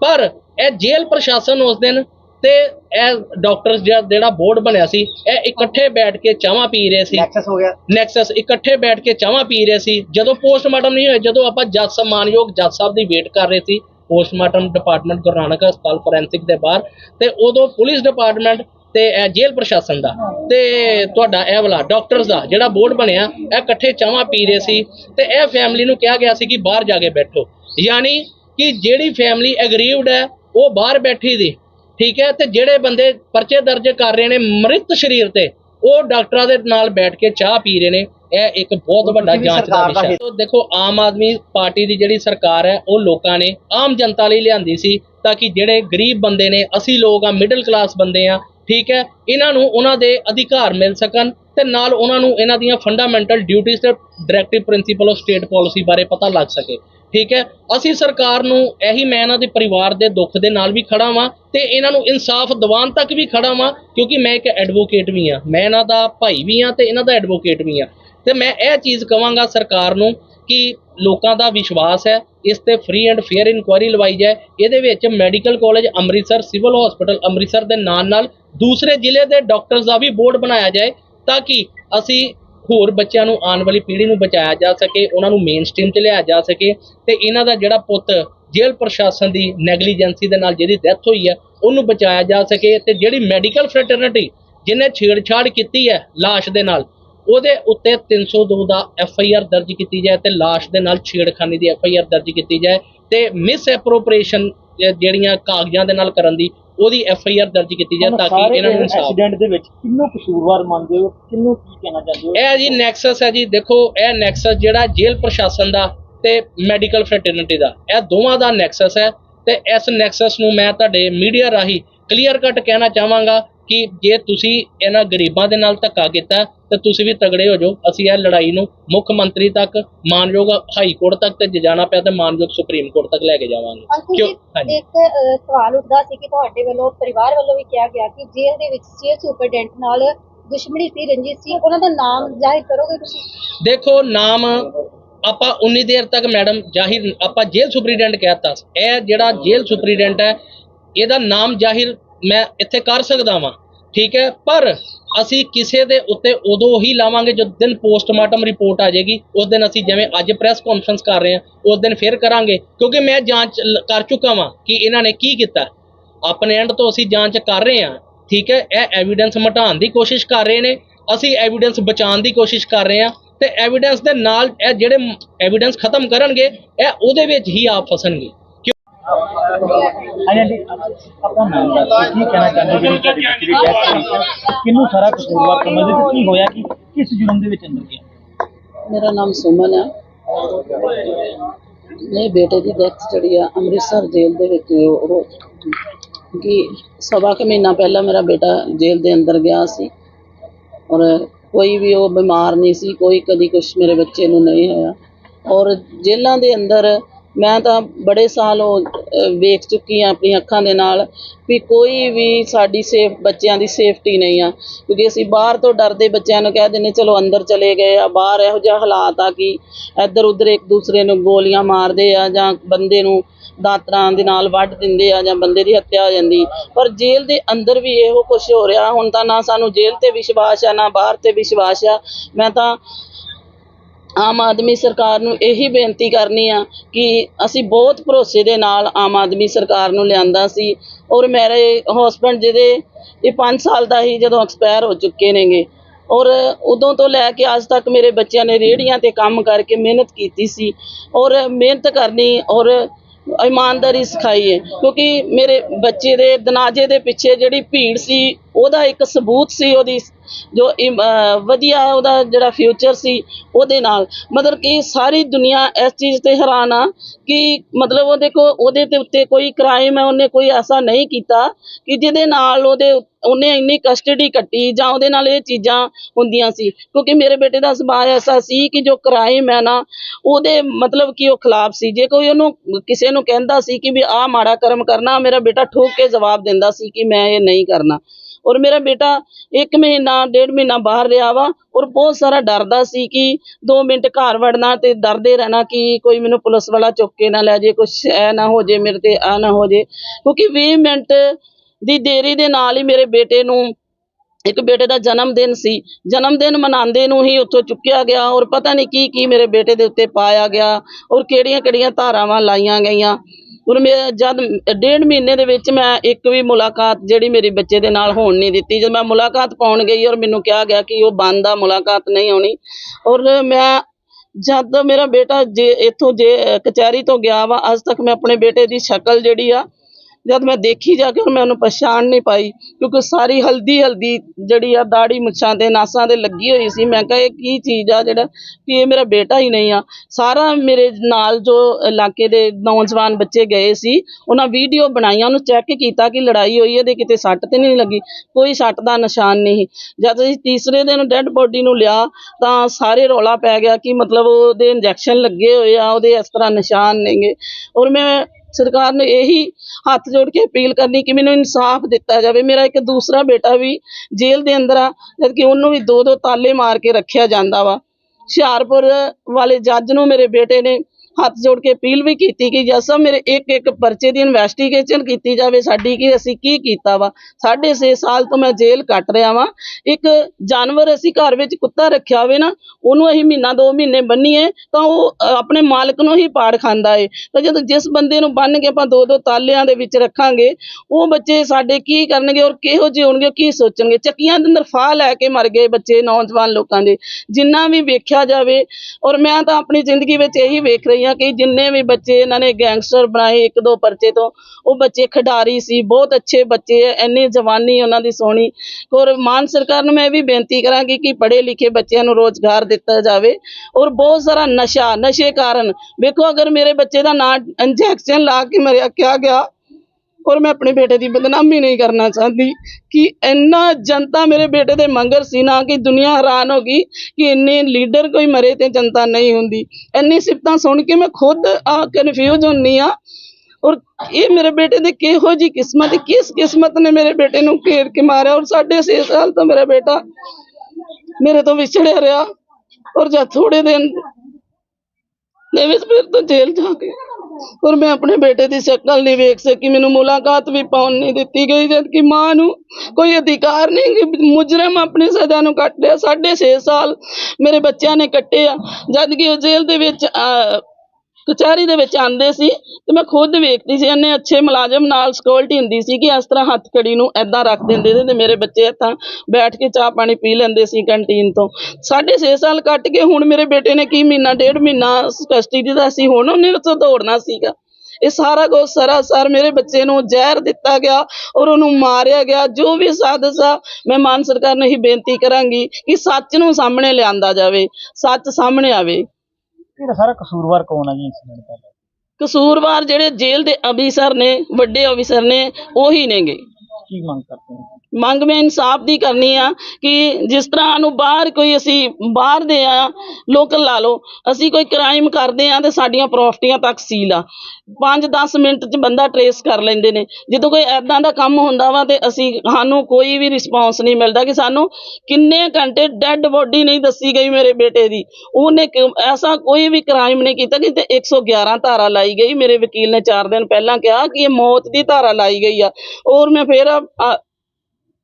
Speaker 2: ਪਰ ਇਹ ਜੇਲ੍ਹ ਪ੍ਰਸ਼ਾਸਨ ਉਸ ਦਿਨ ਤੇ ਇਹ ਡਾਕਟਰਸ ਜਿਹੜਾ ਬੋਰਡ ਬਣਿਆ ਸੀ ਇਹ ਇਕੱਠੇ ਬੈਠ ਕੇ ਚਾਹਾਂ ਪੀ ਰਹੇ ਸੀ।
Speaker 3: ਨੈਕਸਸ ਹੋ ਗਿਆ।
Speaker 2: ਨੈਕਸਸ ਇਕੱਠੇ ਬੈਠ ਕੇ ਚਾਹਾਂ ਪੀ ਰਹੇ ਸੀ। ਜਦੋਂ ਪੋਸਟਮਾਰਟਮ ਨਹੀਂ ਹੋਇਆ ਜਦੋਂ ਆਪਾਂ ਜੱਜ ਸਨਮਾਨਯੋਗ ਜੱਜ ਸਾਹਿਬ ਦੀ ਵੇਟ ਕਰ ਰਹੇ ਸੀ ਪੋਸਟਮਾਰਟਮ ਡਿਪਾਰਟਮੈਂਟ ਗੁਰੂ ਨਾਨਕ ਹਸਪਤਾਲ ਫੋਰੈਂਸਿਕ ਦੇ ਬਾਹਰ ਤੇ ਉਦੋਂ ਪੁਲਿਸ ਡਿਪਾਰਟਮੈਂਟ ਤੇ ਇਹ ਜੇਲ੍ਹ ਪ੍ਰਸ਼ਾਸਨ ਦਾ ਤੇ ਤੁਹਾਡਾ ਇਹ ਵਾਲਾ ਡਾਕਟਰਸ ਦਾ ਜਿਹੜਾ ਬੋਰਡ ਬਣਿਆ ਇਹ ਇਕੱਠੇ ਚਾਹਾਂ ਪੀ ਰਹੇ ਸੀ ਤੇ ਇਹ ਫੈਮਿਲੀ ਨੂੰ ਕਿਹਾ ਗਿਆ ਸੀ ਕਿ ਬਾਹਰ ਜਾ ਕੇ ਬੈਠੋ। ਯਾਨੀ ਕਿ ਜਿਹੜੀ ਫੈਮਿਲੀ ਐਗਰੀਵਡ ਹੈ ਉਹ ਬਾਹਰ ਬੈਠੀ ਦੀ। ਠੀਕ ਹੈ? ਤੇ ਜਿਹੜੇ ਬੰਦੇ ਪਰਚੇ ਦਰਜ ਕਰ ਰਹੇ ਨੇ ਮ੍ਰਿਤ ਸਰੀਰ ਤੇ ਉਹ ਡਾਕਟਰਾਂ ਦੇ ਨਾਲ ਬੈਠ ਕੇ ਚਾਹ ਪੀ ਰਹੇ ਨੇ। ਇਹ ਇੱਕ ਬਹੁਤ ਵੱਡਾ ਜਾਂਚ ਦਾ ਵਿਸ਼ਾ ਹੈ। ਦੇਖੋ ਆਮ ਆਦਮੀ ਪਾਰਟੀ ਦੀ ਜਿਹੜੀ ਸਰਕਾਰ ਹੈ ਉਹ ਲੋਕਾਂ ਨੇ ਆਮ ਜਨਤਾ ਲਈ ਲਿਆਂਦੀ ਸੀ ਤਾਂ ਕਿ ਜਿਹੜੇ ਗਰੀਬ ਬੰਦੇ ਨੇ ਅਸੀਂ ਲੋਕ ਆ ਮਿਡਲ ਕਲਾਸ ਬੰਦੇ ਆ ਠੀਕ ਹੈ? ਇਹਨਾਂ ਨੂੰ ਉਹਨਾਂ ਦੇ ਅਧਿਕਾਰ ਮਿਲ ਸਕਣ ਤੇ ਨਾਲ ਉਹਨਾਂ ਨੂੰ ਇਹਨਾਂ ਦੀਆਂ ਫੰਡਾਮੈਂਟਲ ਡਿਊਟੀਆਂ ਤੇ directive principle of state policy ਬਾਰੇ ਪਤਾ ਲੱਗ ਸਕੇ। ਠੀਕ ਹੈ? ਅਸੀਂ ਸਰਕਾਰ ਨੂੰ ਇਹੀ ਮੈਂ ਇਹਨਾਂ ਦੇ ਪਰਿਵਾਰ ਦੇ ਦੁੱਖ ਦੇ ਨਾਲ ਵੀ ਖੜਾ ਵਾਂ ਤੇ ਇਹਨਾਂ ਨੂੰ ਇਨਸਾਫ ਦਿਵਾਉਣ ਤੱਕ ਵੀ ਖੜਾ ਵਾਂ ਕਿਉਂਕਿ ਮੈਂ ਇੱਕ ਐਡਵੋਕੇਟ ਵੀ ਆ ਮੈਂ ਇਹਨਾਂ ਦਾ ਭਾਈ ਵੀ ਆ ਤੇ ਇਹਨਾਂ ਦਾ ਐਡਵੋਕੇਟ ਵੀ ਆ ਤੇ ਮੈਂ ਇਹ ਚੀਜ਼ ਕਵਾਂਗਾ ਸਰਕਾਰ ਨੂੰ ਕਿ ਲੋਕਾਂ ਦਾ ਵਿਸ਼ਵਾਸ ਹੈ, ਇਸ ਤੇ ਫ੍ਰੀ ਐਂਡ ਫੇਅਰ ਇਨਕੁਆਇਰੀ ਲਵਾਈ ਜਾਏ। ਇਹਦੇ ਵਿੱਚ medical college Amritsar civil hospital Amritsar ਦੇ ਨਾਲ ਨਾਲ ਦੂਸਰੇ ਜ਼ਿਲ੍ਹੇ ਦੇ ਡਾਕਟਰਸ ਦਾ ਵੀ ਬੋਰਡ ਬਣਾਇਆ ਜਾਏ ਤਾਂ ਕਿ ਅਸੀਂ ਹੋਰ ਬੱਚਿਆਂ ਨੂੰ ਆਉਣ ਵਾਲੀ ਪੀੜ੍ਹੀ ਨੂੰ ਬਚਾਇਆ ਜਾ ਸਕੇ, ਉਹਨਾਂ ਨੂੰ ਮੇਨ ਸਟ੍ਰੀਮ 'ਚ ਲਿਆਇਆ ਜਾ ਸਕੇ ਤੇ ਇਹਨਾਂ ਦਾ ਜਿਹੜਾ ਪੁੱਤ ਜੇਲ੍ਹ ਪ੍ਰਸ਼ਾਸਨ ਦੀ ਨੈਗਲੀਜੈਂਸੀ ਦੇ ਨਾਲ ਜਿਹਦੀ ਡੈਥ ਹੋਈ ਹੈ, ਉਹਨੂੰ ਬਚਾਇਆ ਜਾ ਸਕੇ ਤੇ ਜਿਹੜੀ ਮੈਡੀਕਲ ਫਰੈਟਰਨਿਟੀ ਜਿਹਨੇ ਛੇੜਛਾੜ ਕੀਤੀ ਹੈ ਲਾਸ਼ ਦੇ ਨਾਲ, ਉਹਦੇ ਉੱਤੇ 302 ਦਾ ਐਫ ਆਈ ਆਰ ਦਰਜ ਕੀਤੀ ਜਾਏ ਤੇ ਲਾਸ਼ ਦੇ ਨਾਲ ਛੇੜਖਾਨੀ ਦੀ ਐਫ ਆਈ ਆਰ ਦਰਜ ਕੀਤੀ ਜਾਏ ਤੇ ਮਿਸ ਐਪਰੋਪਰੀਏਸ਼ਨ ਜਿਹੜੀਆਂ ਕਾਗਜ਼ਾਂ ਦੇ ਨਾਲ ਕਰਨ ਦੀ ਉਹਦੀ ਐਫ ਆਈ ਆਰ ਦਰਜ ਕੀਤੀ ਜਾਏ ਤਾਂ ਕਿ ਇਹਨਾਂ ਨੂੰ ਇਨਸਾਫ
Speaker 1: ਐਕਸੀਡੈਂਟ ਦੇ ਵਿੱਚ ਕਿੰਨੂੰ ਕਸੂਰਵਾਰ ਮੰਨਦੇ ਹੋ ਕਿੰਨੂੰ ਕੀ ਕਹਿਣਾ ਚਾਹੁੰਦੇ ਹੋ?
Speaker 2: ਇਹ ਜੀ ਨੈਕਸਸ ਹੈ ਜੀ ਦੇਖੋ ਇਹ ਨੈਕਸਸ ਜਿਹੜਾ ਜੇਲ੍ਹ ਪ੍ਰਸ਼ਾਸਨ ਦਾ ਤੇ ਮੈਡੀਕਲ ਫਰੈਟਰਨਿਟੀ ਦਾ ਇਹ ਦੋਵਾਂ ਦਾ ਨੈਕਸਸ ਹੈ ਤੇ ਇਸ ਨੈਕਸਸ ਨੂੰ ਮੈਂ ਤੁਹਾਡੇ ਮੀਡੀਆ ਰਾਹੀਂ ਕਲੀਅਰ ਕੱਟ ਕਹਿਣਾ ਚਾਹਾਂਗਾ ਕਿ ਜੇ ਤੁਸੀਂ ਇਹਨਾਂ ਗਰੀਬਾਂ ਦੇ ਨਾਲ ਧੱਕਾ ਕੀਤਾ ਤੇ ਤੁਸੀਂ ਵੀ ਤਗੜੇ ਹੋ ਜਾਓ। ਅਸੀਂ ਇਹ ਲੜਾਈ ਨੂੰ ਮੁੱਖ ਮੰਤਰੀ ਤੱਕ ਮਾਨਯੋਗ ਹਾਈ ਕੋਰਟ ਤੱਕ ਤੇ ਜਾਣਾ ਪਿਆ ਤੇ ਮਾਨਯੋਗ ਸੁਪਰੀਮ ਕੋਰਟ ਤੱਕ ਲੈ ਕੇ ਜਾਵਾਂਗੇ। ਕਿਉਂ? ਹਾਂਜੀ।
Speaker 4: ਇੱਕ ਸਵਾਲ ਉੱਠਦਾ ਸੀ ਕਿ ਤੁਹਾਡੇ ਵੱਲੋਂ ਪਰਿਵਾਰ ਵੱਲੋਂ ਵੀ ਕਿਹਾ ਗਿਆ ਕਿ ਜੇਲ੍ਹ ਦੇ ਵਿੱਚ ਜੇਲ੍ਹ ਸੁਪਰਡੈਂਟ ਨਾਲ ਦੁਸ਼ਮਣੀ ਸੀ ਰੰਜਿਤ ਸੀ ਉਹਨਾਂ ਦਾ ਨਾਮ ਜ਼ਾਹਿਰ ਕਰੋਗੇ ਤੁਸੀਂ?
Speaker 2: ਦੇਖੋ ਨਾਮ ਆਪਾਂ ਉਨੀ ਦੇਰ ਤੱਕ ਮੈਡਮ ਜ਼ਾਹਿਰ ਆਪਾਂ ਜੇਲ੍ਹ ਸੁਪਰੀਡੈਂਟ ਕਹਿਤਾ ਇਹ ਜਿਹੜਾ ਜੇਲ੍ਹ ਸੁਪਰੀਡੈਂਟ ਹੈ ਇਹਦਾ ਨਾਮ ਜ਼ਾਹਿਰ ਮੈਂ ਇੱਥੇ ਕਰ ਸਕਦਾ ਵਾਂ, ਠੀਕ ਹੈ? ਪਰ ਅਸੀਂ ਕਿਸੇ ਦੇ ਉੱਤੇ ਉਦੋਂ ਹੀ ਲਾਵਾਂਗੇ ਜਦ ਦਿਨ ਪੋਸਟਮਾਰਟਮ ਰਿਪੋਰਟ ਆ ਜਾਏਗੀ, ਉਸ ਦਿਨ ਅਸੀਂ ਜਿਵੇਂ ਅੱਜ ਪ੍ਰੈਸ ਕਾਨਫਰੰਸ ਕਰ ਰਹੇ ਹਾਂ, ਉਸ ਦਿਨ ਫਿਰ ਕਰਾਂਗੇ, ਕਿਉਂਕਿ ਮੈਂ ਜਾਂਚ ਲ- ਕਰ ਚੁੱਕਾ ਵਾਂ ਕਿ ਇਹਨਾਂ ਨੇ ਕੀ ਕੀਤਾ। ਆਪਣੇ ਐਂਡ ਤੋਂ ਅਸੀਂ ਜਾਂਚ ਕਰ ਰਹੇ ਹਾਂ, ਠੀਕ ਹੈ? ਇਹ ਐਵੀਡੈਂਸ ਮਟਾਉਣ ਦੀ ਕੋਸ਼ਿਸ਼ ਕਰ ਰਹੇ ਨੇ, ਅਸੀਂ ਐਵੀਡੈਂਸ ਬਚਾਉਣ ਦੀ ਕੋਸ਼ਿਸ਼ ਕਰ ਰਹੇ ਹਾਂ, ਤੇ ਐਵੀਡੈਂਸ ਦੇ ਨਾਲ ਇਹ ਜਿਹੜੇ ਐਵੀਡੈਂਸ ਖਤਮ ਕਰਨਗੇ, ਇਹ ਉਹਦੇ ਵਿੱਚ ਹੀ ਆਪ ਫਸਣਗੇ।
Speaker 1: ਹਾਂਜੀ ਆਪਣਾ ਨਾਮ ਦੱਸ ਕੀ ਕਹਿਣਾ ਚਾਹੁੰਦੇ ਜਿਹੜੀ ਤੁਹਾਡੀ ਬੱਚੀ ਦੀ ਡੈਥ ਹੋਈ ਹੈ? ਕਿੰਨੂੰ ਸਾਰਾ ਕਸੂਰਵਾਰ ਸਮਝਦੇ ਤੇ ਕੀ ਹੋਇਆ? ਕਿ ਕਿਸ ਜੁਰਮ ਦੇ ਵਿੱਚ ਅੰਦਰ ਗਿਆ?
Speaker 5: ਮੇਰਾ ਨਾਮ ਸੁਮਨ ਹੈ ਮੇਰੇ ਬੇਟੇ ਦੀ ਡੈਥ ਜਿਹੜੀ ਆ, ਅੰਮ੍ਰਿਤਸਰ ਜੇਲ੍ਹ ਦੇ ਵਿੱਚ ਹੋ ਕਿ ਸਵਾ ਕੁ ਮਹੀਨਾ ਪਹਿਲਾਂ ਮੇਰਾ ਬੇਟਾ ਜੇਲ੍ਹ ਦੇ ਅੰਦਰ ਗਿਆ ਸੀ। ਔਰ ਕੋਈ ਵੀ ਉਹ ਬਿਮਾਰ ਨਹੀਂ ਸੀ, ਕੋਈ ਕਦੀ ਕੁਛ ਮੇਰੇ ਬੱਚੇ ਨੂੰ ਨਹੀਂ ਹੋਇਆ। ਔਰ ਜੇਲ੍ਹਾਂ ਦੇ ਅੰਦਰ ਮੈਂ ਤਾਂ ਬੜੇ ਸਾਲ ਉਹ ਵੇਖ ਚੁੱਕੀ ਹਾਂ ਆਪਣੀ ਅੱਖਾਂ ਦੇ ਨਾਲ ਵੀ ਕੋਈ ਵੀ ਸਾਡੀ ਸੇਫ, ਬੱਚਿਆਂ ਦੀ ਸੇਫਟੀ ਨਹੀਂ ਆ। ਕਿਉਂਕਿ ਅਸੀਂ ਬਾਹਰ ਤੋਂ ਡਰਦੇ ਬੱਚਿਆਂ ਨੂੰ ਕਹਿ ਦਿੰਦੇ, ਚਲੋ ਅੰਦਰ ਚਲੇ ਗਏ ਆ, ਬਾਹਰ ਇਹੋ ਜਿਹਾ ਹਾਲਾਤ ਆ ਕਿ ਇੱਧਰ ਉੱਧਰ ਇੱਕ ਦੂਸਰੇ ਨੂੰ ਗੋਲੀਆਂ ਮਾਰਦੇ ਆ ਜਾਂ ਬੰਦੇ ਨੂੰ ਦਾਤਰਾਂ ਦੇ ਨਾਲ ਵੱਢ ਦਿੰਦੇ ਆ ਜਾਂ ਬੰਦੇ ਦੀ ਹੱਤਿਆ ਹੋ ਜਾਂਦੀ। ਪਰ ਜੇਲ੍ਹ ਦੇ ਅੰਦਰ ਵੀ ਇਹੋ ਕੁਝ ਹੋ ਰਿਹਾ, ਹੁਣ ਤਾਂ ਨਾ ਸਾਨੂੰ ਜੇਲ੍ਹ ਤੇ ਵਿਸ਼ਵਾਸ ਆ, ਨਾ ਬਾਹਰ ਤੇ ਵਿਸ਼ਵਾਸ ਆ। ਮੈਂ ਤਾਂ ਆਮ ਆਦਮੀ ਸਰਕਾਰ ਨੂੰ ਇਹੀ ਬੇਨਤੀ ਕਰਨੀ ਆ ਕਿ ਅਸੀਂ ਬਹੁਤ ਭਰੋਸੇ ਦੇ ਨਾਲ ਆਮ ਆਦਮੀ ਸਰਕਾਰ ਨੂੰ ਲਿਆਂਦਾ ਸੀ ਔਰ ਮੇਰੇ ਹਸਬੰਡ ਜਿਹਦੇ ਇਹ 5 ਸਾਲ ਦਾ ਹੀ ਜਦੋਂ ਐਕਸਪਾਇਰ ਹੋ ਚੁੱਕੇ ਨੇਗੇ ਔਰ ਉਦੋਂ ਤੋਂ ਲੈ ਕੇ ਅੱਜ ਤੱਕ ਮੇਰੇ ਬੱਚਿਆਂ ਨੇ ਰੇਹੜੀਆਂ ਤੇ ਕੰਮ ਕਰਕੇ ਮਿਹਨਤ ਕੀਤੀ ਸੀ ਔਰ ਮਿਹਨਤ ਕਰਨੀ ਔਰ ਇਮਾਨਦਾਰੀ ਸਿਖਾਈ ਹੈ ਕਿਉਂਕਿ ਮੇਰੇ ਬੱਚੇ ਦੇ ਦਨਾਜੇ ਦੇ ਪਿੱਛੇ ਜਿਹੜੀ ਭੀੜ ਸੀ ਉਹਦਾ ਇੱਕ ਸਬੂਤ ਸੀ ਉਹਦੀ ਜੋ ਵਧੀਆ ਉਹਦਾ ਜਿਹੜਾ ਫਿਊਚਰ ਸੀ, ਉਹਦੇ ਨਾਲ। ਮਤਲਬ ਕਿ ਸਾਰੀ ਦੁਨੀਆ ਇਸ ਚੀਜ਼ ਤੇ ਹੈਰਾਨ ਆ ਕਿ mਤਲਬ ਉਹਦੇ ਕੋ ਉਹਦੇ ਤੇ ਉੱਤੇ ਕੋਈ ਕ੍ਰਾਈਮ ਹੈ, ਉਹਨੇ ਕੋਈ ਐਸਾ ਨਹੀਂ ਕੀਤਾ ਕਿ ਜਿਹਦੇ ਨਾਲ ਉਹਦੇ, ਉਹਨੇ ਇੰਨੀ ਕਸਟਡੀ ਕੱਟੀ ਜਾਂ ਉਹਦੇ ਨਾਲ ਇਹ ਚੀਜ਼ਾਂ ਹੁੰਦੀਆਂ ਸੀ। ਕਿਉਂਕਿ ਮੇਰੇ ਬੇਟੇ ਦਾ ਸੁਭਾਅ ਐਸਾ ਸੀ ਕਿ ਜੋ ਕ੍ਰਾਈਮ ਹੈ ਨਾ, ਉਹਦੇ ਮਤਲਬ ਕਿ ਉਹ ਖਿਲਾਫ ਸੀ। ਜੇ ਕੋਈ ਉਹਨੂੰ ਕਿਸੇ ਨੂੰ ਕਹਿੰਦਾ ਸੀ ਕਿ ਵੀ ਆਹ ਮਾੜਾ ਕਰਮ ਕਰਨਾ, ਮੇਰਾ ਬੇਟਾ ਠੋਕ ਕੇ ਜਵਾਬ ਦਿੰਦਾ ਸੀ ਕਿ ਮੈਂ ਇਹ ਨਹੀਂ ਕਰਨਾ। ਔਰ ਮੇਰਾ ਬੇਟਾ ਇੱਕ ਮਹੀਨਾ, ਡੇਢ ਮਹੀਨਾ ਬਾਹਰ ਰਿਹਾ ਵਾ ਔਰ ਬਹੁਤ ਸਾਰਾ ਡਰਦਾ ਸੀ ਕਿ 2 ਮਿੰਟ ਘਰ ਵੜਨਾ ਤੇ ਡਰਦੇ ਰਹਿਣਾ ਕਿ ਕੋਈ ਮੈਨੂੰ ਪੁਲਿਸ ਵਾਲਾ ਚੁੱਕ ਕੇ ਨਾ ਲੈ ਜੇ, ਕੁਛ ਐ ਨਾ ਹੋ ਜੇ, ਮੇਰੇ ਤੇ ਆ ਨਾ ਹੋ ਜੇ। ਕਿਉਂਕਿ 20 ਮਿੰਟ ਦੀ ਦੇਰੀ ਦੇ ਨਾਲ ਹੀ ਮੇਰੇ ਬੇਟੇ ਨੂੰ ਇੱਕ ਬੇਟੇ ਦਾ ਜਨਮ ਦਿਨ ਸੀ। ਜਨਮ ਦਿਨ ਮਨਾਉਂਦੇ ਨੂੰ ਹੀ ਉੱਥੋਂ ਚੁੱਕਿਆ ਗਿਆ ਔਰ ਪਤਾ ਨਹੀਂ ਕੀ ਕੀ ਮੇਰੇ ਬੇਟੇ ਦੇ ਉੱਤੇ ਪਾਇਆ ਗਿਆ ਔਰ ਕਿਹੜੀਆਂ ਕਿਹੜੀਆਂ ਧਾਰਾਵਾਂ ਲਾਈਆਂ ਗਈਆਂ। ਔਰ ਮੇਰਾ ਜਦ ਡੇਢ ਮਹੀਨੇ ਦੇ ਵਿੱਚ ਮੈਂ ਇੱਕ ਵੀ ਮੁਲਾਕਾਤ ਜਿਹੜੀ ਮੇਰੇ ਬੱਚੇ ਦੇ ਨਾਲ ਹੋਣ ਨਹੀਂ ਦਿੱਤੀ, ਜਦ ਮੈਂ ਮੁਲਾਕਾਤ ਪਾਉਣ ਗਈ ਔਰ ਮੈਨੂੰ ਕਿਹਾ ਗਿਆ ਕਿ ਉਹ ਬੰਦ ਆ, ਮੁਲਾਕਾਤ ਨਹੀਂ ਹੋਣੀ ਔਰ ਮੈਂ ਜਦ ਮੇਰਾ ਬੇਟਾ ਜੇ ਇੱਥੋਂ ਜੇ ਕਚਹਿਰੀ ਤੋਂ ਗਿਆ ਵਾ, ਅੱਜ ਤੱਕ ਮੈਂ ਆਪਣੇ ਬੇਟੇ ਦੀ ਸ਼ਕਲ ਜਿਹੜੀ ਆ ਜਦ ਮੈਂ ਦੇਖੀ ਜਾ ਕੇ ਔਰ ਮੈਂ ਉਹਨੂੰ ਪਛਾਣ ਨਹੀਂ ਪਾਈ, ਕਿਉਂਕਿ ਸਾਰੀ ਹਲਦੀ ਹਲਦੀ ਜਿਹੜੀ ਆ ਦਾੜੀ ਮੁੱਛਾਂ ਤੇ ਨਾਸਾਂ ਤੇ ਲੱਗੀ ਹੋਈ ਸੀ। ਮੈਂ ਕਿਹਾ, ਇਹ ਕੀ ਚੀਜ਼ ਆ ਜਿਹੜਾ, ਕਿ ਇਹ ਮੇਰਾ ਬੇਟਾ ਹੀ ਨਹੀਂ ਆ। ਸਾਰਾ ਮੇਰੇ ਨਾਲ ਜੋ ਇਲਾਕੇ ਦੇ ਨੌਜਵਾਨ ਬੱਚੇ ਗਏ ਸੀ, ਉਹਨਾਂ ਵੀਡੀਓ ਬਣਾਈਆਂ, ਉਹਨੂੰ ਚੈੱਕ ਕੀਤਾ ਕਿ ਲੜਾਈ ਹੋਈ, ਇਹਦੇ ਕਿਤੇ ਸੱਟ ਤੇ ਨਹੀਂ ਲੱਗੀ। ਕੋਈ ਸੱਟ ਦਾ ਨਿਸ਼ਾਨ ਨਹੀਂ ਜਦ ਅਸੀਂ ਤੀਸਰੇ ਦਿਨ ਡੈੱਡ ਬੋਡੀ ਨੂੰ ਲਿਆ, ਤਾਂ ਸਾਰੇ ਰੌਲਾ ਪੈ ਗਿਆ ਕਿ ਮਤਲਬ ਉਹਦੇ ਇੰਜੈਕਸ਼ਨ ਲੱਗੇ ਹੋਏ ਆ, ਉਹਦੇ ਇਸ ਤਰ੍ਹਾਂ ਨਿਸ਼ਾਨ ਨੇਗੇ। ਔਰ ਮੈਂ ਸਰਕਾਰ ਨੂੰ ਇਹੀ ਹੱਥ ਜੋੜ ਕੇ ਅਪੀਲ ਕਰਨੀ ਕਿ ਮੈਨੂੰ ਇਨਸਾਫ ਦਿੱਤਾ ਜਾਵੇ। ਮੇਰਾ ਇੱਕ ਦੂਸਰਾ ਬੇਟਾ ਵੀ ਜੇਲ੍ਹ ਦੇ ਅੰਦਰ ਆ, ਜਦਕਿ ਉਹਨੂੰ ਵੀ ਦੋ ਦੋ ਤਾਲੇ ਮਾਰ ਕੇ ਰੱਖਿਆ ਜਾਂਦਾ ਵਾ। ਹੁਸ਼ਿਆਰਪੁਰ ਵਾਲੇ ਜੱਜ ਨੂੰ ਮੇਰੇ ਬੇਟੇ ਨੇ ਹੱਥ ਜੋੜ ਕੇ ਅਪੀਲ ਵੀ ਕੀਤੀ ਕਿ ਜੱਜ ਸਾਹਿਬ ਮੇਰੇ ਇੱਕ ਇੱਕ ਪਰਚੇ ਦੀ ਇਨਵੈਸਟੀਗੇਸ਼ਨ ਕੀਤੀ ਜਾਵੇ, ਸਾਡੀ ਕਿ, ਅਸੀਂ ਕੀ ਕੀਤਾ ਵਾ? ਸਾਢੇ ਛੇ ਸਾਲ ਤੋਂ ਮੈਂ ਜੇਲ੍ਹ ਕੱਟ ਰਿਹਾ ਵਾਂ। ਇੱਕ ਜਾਨਵਰ ਅਸੀਂ ਘਰ ਵਿੱਚ ਕੁੱਤਾ ਰੱਖਿਆ ਹੋਵੇ ਨਾ, ਉਹਨੂੰ ਅਸੀਂ ਮਹੀਨਾ, ਦੋ ਮਹੀਨੇ ਬੰਨੀਏ, ਤਾਂ ਉਹ ਆਪਣੇ ਮਾਲਕ ਨੂੰ ਹੀ ਪਾੜ ਖਾਂਦਾ ਏ। ਤਾਂ ਜਦੋਂ ਜਿਸ ਬੰਦੇ ਨੂੰ ਬੰਨ ਕੇ ਆਪਾਂ ਦੋ ਦੋ ਤਾਲਿਆਂ ਦੇ ਵਿੱਚ ਰੱਖਾਂਗੇ, ਉਹ ਬੱਚੇ ਸਾਡੇ ਕੀ ਕਰਨਗੇ ਔਰ ਕਿਹੋ ਜਿਹੇ ਹੋਣਗੇ, ਕੀ ਸੋਚਣਗੇ? ਚੱਕੀਆਂ ਦੇ ਅੰਦਰ ਫਾਹ ਲੈ ਕੇ ਮਰ ਗਏ ਬੱਚੇ, ਨੌਜਵਾਨ ਲੋਕਾਂ ਦੇ। ਜਿੰਨਾ ਵੀ ਵੇਖਿਆ ਜਾਵੇ, ਔਰ ਮੈਂ ਤਾਂ ਆਪਣੀ ਜ਼ਿੰਦਗੀ ਵਿੱਚ ਇਹੀ ਵੇਖ ਰਹੀ ਹਾਂ ਕਿ ਜਿੰਨੇ ਵੀ ਬੱਚੇ ਇਹਨਾਂ ਨੇ ਗੈਂਗਸਟਰ ਬਣਾਏ ਇੱਕ ਦੋ ਪਰਚੇ ਤੋਂ, ਉਹ ਬੱਚੇ ਖਿਡਾਰੀ ਸੀ, ਬਹੁਤ ਅੱਛੇ ਬੱਚੇ ਐ, ਇੰਨੀ ਜਵਾਨੀ ਉਹਨਾਂ ਦੀ ਸੋਹਣੀ। ਔਰ ਮਾਨ ਸਰਕਾਰ ਨੂੰ ਮੈਂ ਇਹ ਵੀ ਬੇਨਤੀ ਕਰਾਂਗੀ ਕਿ ਪੜ੍ਹੇ ਲਿਖੇ ਬੱਚਿਆਂ ਨੂੰ ਰੋਜ਼ਗਾਰ ਦਿੱਤਾ ਜਾਵੇ। ਔਰ ਬਹੁਤ ਸਾਰਾ ਨਸ਼ਾ, ਨਸ਼ੇ ਕਾਰਨ। ਵੇਖੋ ਅਗਰ ਮੇਰੇ ਬੱਚੇ ਦਾ ਨਾਂ ਇੰਜੈਕਸ਼ਨ ਲਾ ਕੇ ਮਰਿਆ ਕਿਹਾ ਗਿਆ ਔਰ ਮੈਂ ਆਪਣੇ ਬੇਟੇ ਦੀ ਬਦਨਾਮੀ ਨਹੀਂ ਕਰਨਾ ਚਾਹੁੰਦੀ ਕਿ ਇੰਨਾ ਜਨਤਾ ਮੇਰੇ ਬੇਟੇ ਦੇ ਮੰਗਰ ਸੀ ਨਾ ਕਿ ਦੁਨੀਆ ਹੈਰਾਨ ਹੋ ਗਈ ਕਿ ਇੰਨੇ ਲੀਡਰ ਕੋਈ ਮਰੇ ਤੇ ਜਨਤਾ ਨਹੀਂ ਹੁੰਦੀ। ਇੰਨੀ ਸਿਫਤਾਂ ਸੁਣ ਕੇ ਮੈਂ ਖੁਦ ਆ ਕਨਫਿਊਜ਼ ਹੁੰਨੀ ਆ ਔਰ ਇਹ ਮੇਰੇ ਬੇਟੇ ਦੇ ਕਿਹੋ ਜੀ ਕਿਸਮਤ, ਕਿਸ ਕਿਸਮਤ ਨੇ ਮੇਰੇ ਬੇਟੇ ਨੂੰ ਘੇਰ ਕੇ ਮਾਰਿਆ? ਔਰ ਸਾਢੇ ਛੇ ਸਾਲ ਤੋਂ ਮੇਰਾ ਬੇਟਾ ਮੇਰੇ ਤੋਂ ਵਿਛੜਿਆ ਰਿਹਾ। ਔਰ ਜਦ ਥੋੜੇ ਦਿਨ ਦੇ ਵਿੱਚ ਫਿਰ ਤੋਂ ਜੇਲ੍ਹ ਜਾ ਕੇ ਔਰ ਮੈਂ ਆਪਣੇ ਬੇਟੇ ਦੀ ਸ਼ਕਲ ਨਹੀਂ ਵੇਖ ਸਕੀ ਮੈਨੂੰ ਮੁਲਾਕਾਤ ਵੀ ਪਾਉਣ ਨਹੀਂ ਦਿੱਤੀ ਗਈ ਜਦ ਕਿ ਮਾਂ ਨੂੰ ਕੋਈ ਅਧਿਕਾਰ ਨਹੀਂ ਕਿ ਮੁਜਰਮ ਆਪਣੀ ਸਜ਼ਾ ਨੂੰ ਕੱਟ ਰਿਹਾ ਸਾਢੇ ਛੇ ਸਾਲ ਮੇਰੇ ਬੱਚਿਆਂ ਨੇ ਕੱਟੇ ਆ ਜਦ ਕਿ ਉਹ ਜੇਲ੍ਹ ਦੇ ਵਿੱਚ ਅਹ, ਕਚਹਿਰੀ ਦੇ ਵਿੱਚ ਆਂਦੇ ਸੀ ਤੇ ਮੈਂ ਖੁਦ ਵੇਖਦੀ ਸੀ, ਇੰਨੇ ਅੱਛੇ ਮੁਲਾਜ਼ਮ ਨਾਲ ਸਿਕਿਉਰਿਟੀ ਹੁੰਦੀ ਸੀ ਕਿ ਇਸ ਤਰ੍ਹਾਂ ਹੱਥ ਕੜੀ ਨੂੰ ਐਦਾਂ ਰੱਖ ਦਿੰਦੇ ਸੀ ਤੇ ਮੇਰੇ ਬੱਚੇ ਇੱਥਾਂ ਬੈਠ ਕੇ ਚਾਹ ਪਾਣੀ ਪੀ ਲੈਂਦੇ ਸੀ ਕੰਟੀਨ ਤੋਂ। ਸਾਢੇ ਛੇ ਸਾਲ ਕੱਟ ਕੇ ਹੁਣ ਮੇਰੇ ਬੇਟੇ ਨੇ ਕੀ ਮਹੀਨਾ, ਡੇਢ ਮਹੀਨਾ ਕਸਟਡੀ ਦਾ ਸੀ, ਹੁਣ ਉਹਨੇ ਉੱਥੋਂ ਦੌੜਨਾ ਸੀਗਾ। ਇਹ ਸਾਰਾ ਕੁਝ ਸਰਾਸਰ ਮੇਰੇ ਬੱਚੇ ਨੂੰ ਜ਼ਹਿਰ ਦਿੱਤਾ ਗਿਆ ਔਰ ਉਹਨੂੰ ਮਾਰਿਆ ਗਿਆ, ਜੋ ਵੀ ਸਾਜ਼ਿਸ਼ ਮੈਂ ਮਾਨ ਸਰਕਾਰ ਨੂੰ ਹੀ ਬੇਨਤੀ ਕਰਾਂਗੀ ਕਿ ਸੱਚ ਨੂੰ ਸਾਹਮਣੇ ਲਿਆਂਦਾ ਜਾਵੇ, ਸੱਚ ਸਾਹਮਣੇ ਆਵੇ।
Speaker 1: ਇਹਦਾ ਸਾਰਾ ਕਸੂਰਵਾਰ ਕੌਣ ਆ ਜੀ ਇੰਸੀਡੈਂਟ ਦਾ?
Speaker 5: ਕਸੂਰਵਾਰ ਜਿਹੜੇ ਜੇਲ੍ਹ ਦੇ ਅਫੀਸਰ ਨੇ ਵੱਡੇ ਅਫੀਸਰ ਨੇ ਉਹੀ ਨੇਗੇ।
Speaker 1: ਕੀ ਮੰਗ ਕਰਦੇ ਹੋ?
Speaker 5: ਮੰਗ ਮੈਂ ਇਨਸਾਫ ਦੀ ਕਰਨੀ ਆ ਕਿ ਜਿਸ ਤਰ੍ਹਾਂ ਨੂੰ ਬਾਹਰ ਕੋਈ ਅਸੀਂ ਬਾਹਰ ਦੇ ਆ ਲੋਕਲ ਲਾ ਲਓ ਅਸੀਂ ਕੋਈ ਕ੍ਰਾਈਮ ਕਰਦੇ ਆ ਤੇ ਸਾਡੀਆਂ ਪ੍ਰਾਪਰਟੀਆਂ ਤੱਕ ਸੀਲ ਆ। 5-10 ਮਿੰਟ 'ਚ ਬੰਦਾ ਟਰੇਸ ਕਰ ਲੈਂਦੇ ਨੇ। ਜਦੋਂ ਕੋਈ ਐਦਾਂ ਦਾ ਕੰਮ ਹੁੰਦਾ ਵਾ ਤੇ ਅਸੀਂ, ਸਾਨੂੰ ਕੋਈ ਵੀ ਰਿਸਪੌਂਸ ਨਹੀਂ ਮਿਲਦਾ ਕਿ ਸਾਨੂੰ ਕਿੰਨੇ ਘੰਟੇ ਡੈੱਡ ਬੋਡੀ ਨਹੀਂ ਦੱਸੀ ਗਈ ਮੇਰੇ ਬੇਟੇ ਦੀ। ਉਹਨੇ ਐਸਾ ਕੋਈ ਵੀ ਕ੍ਰਾਈਮ ਨਹੀਂ ਕੀਤਾ ਕਿ ਤੇ 111 ਧਾਰਾ ਲਾਈ ਗਈ। ਮੇਰੇ ਵਕੀਲ ਨੇ 4 ਦਿਨ ਪਹਿਲਾਂ ਕਿਹਾ ਕਿ ਇਹ ਮੌਤ ਦੀ ਧਾਰਾ ਲਾਈ ਗਈ ਆ। ਔਰ ਮੈਂ ਫਿਰ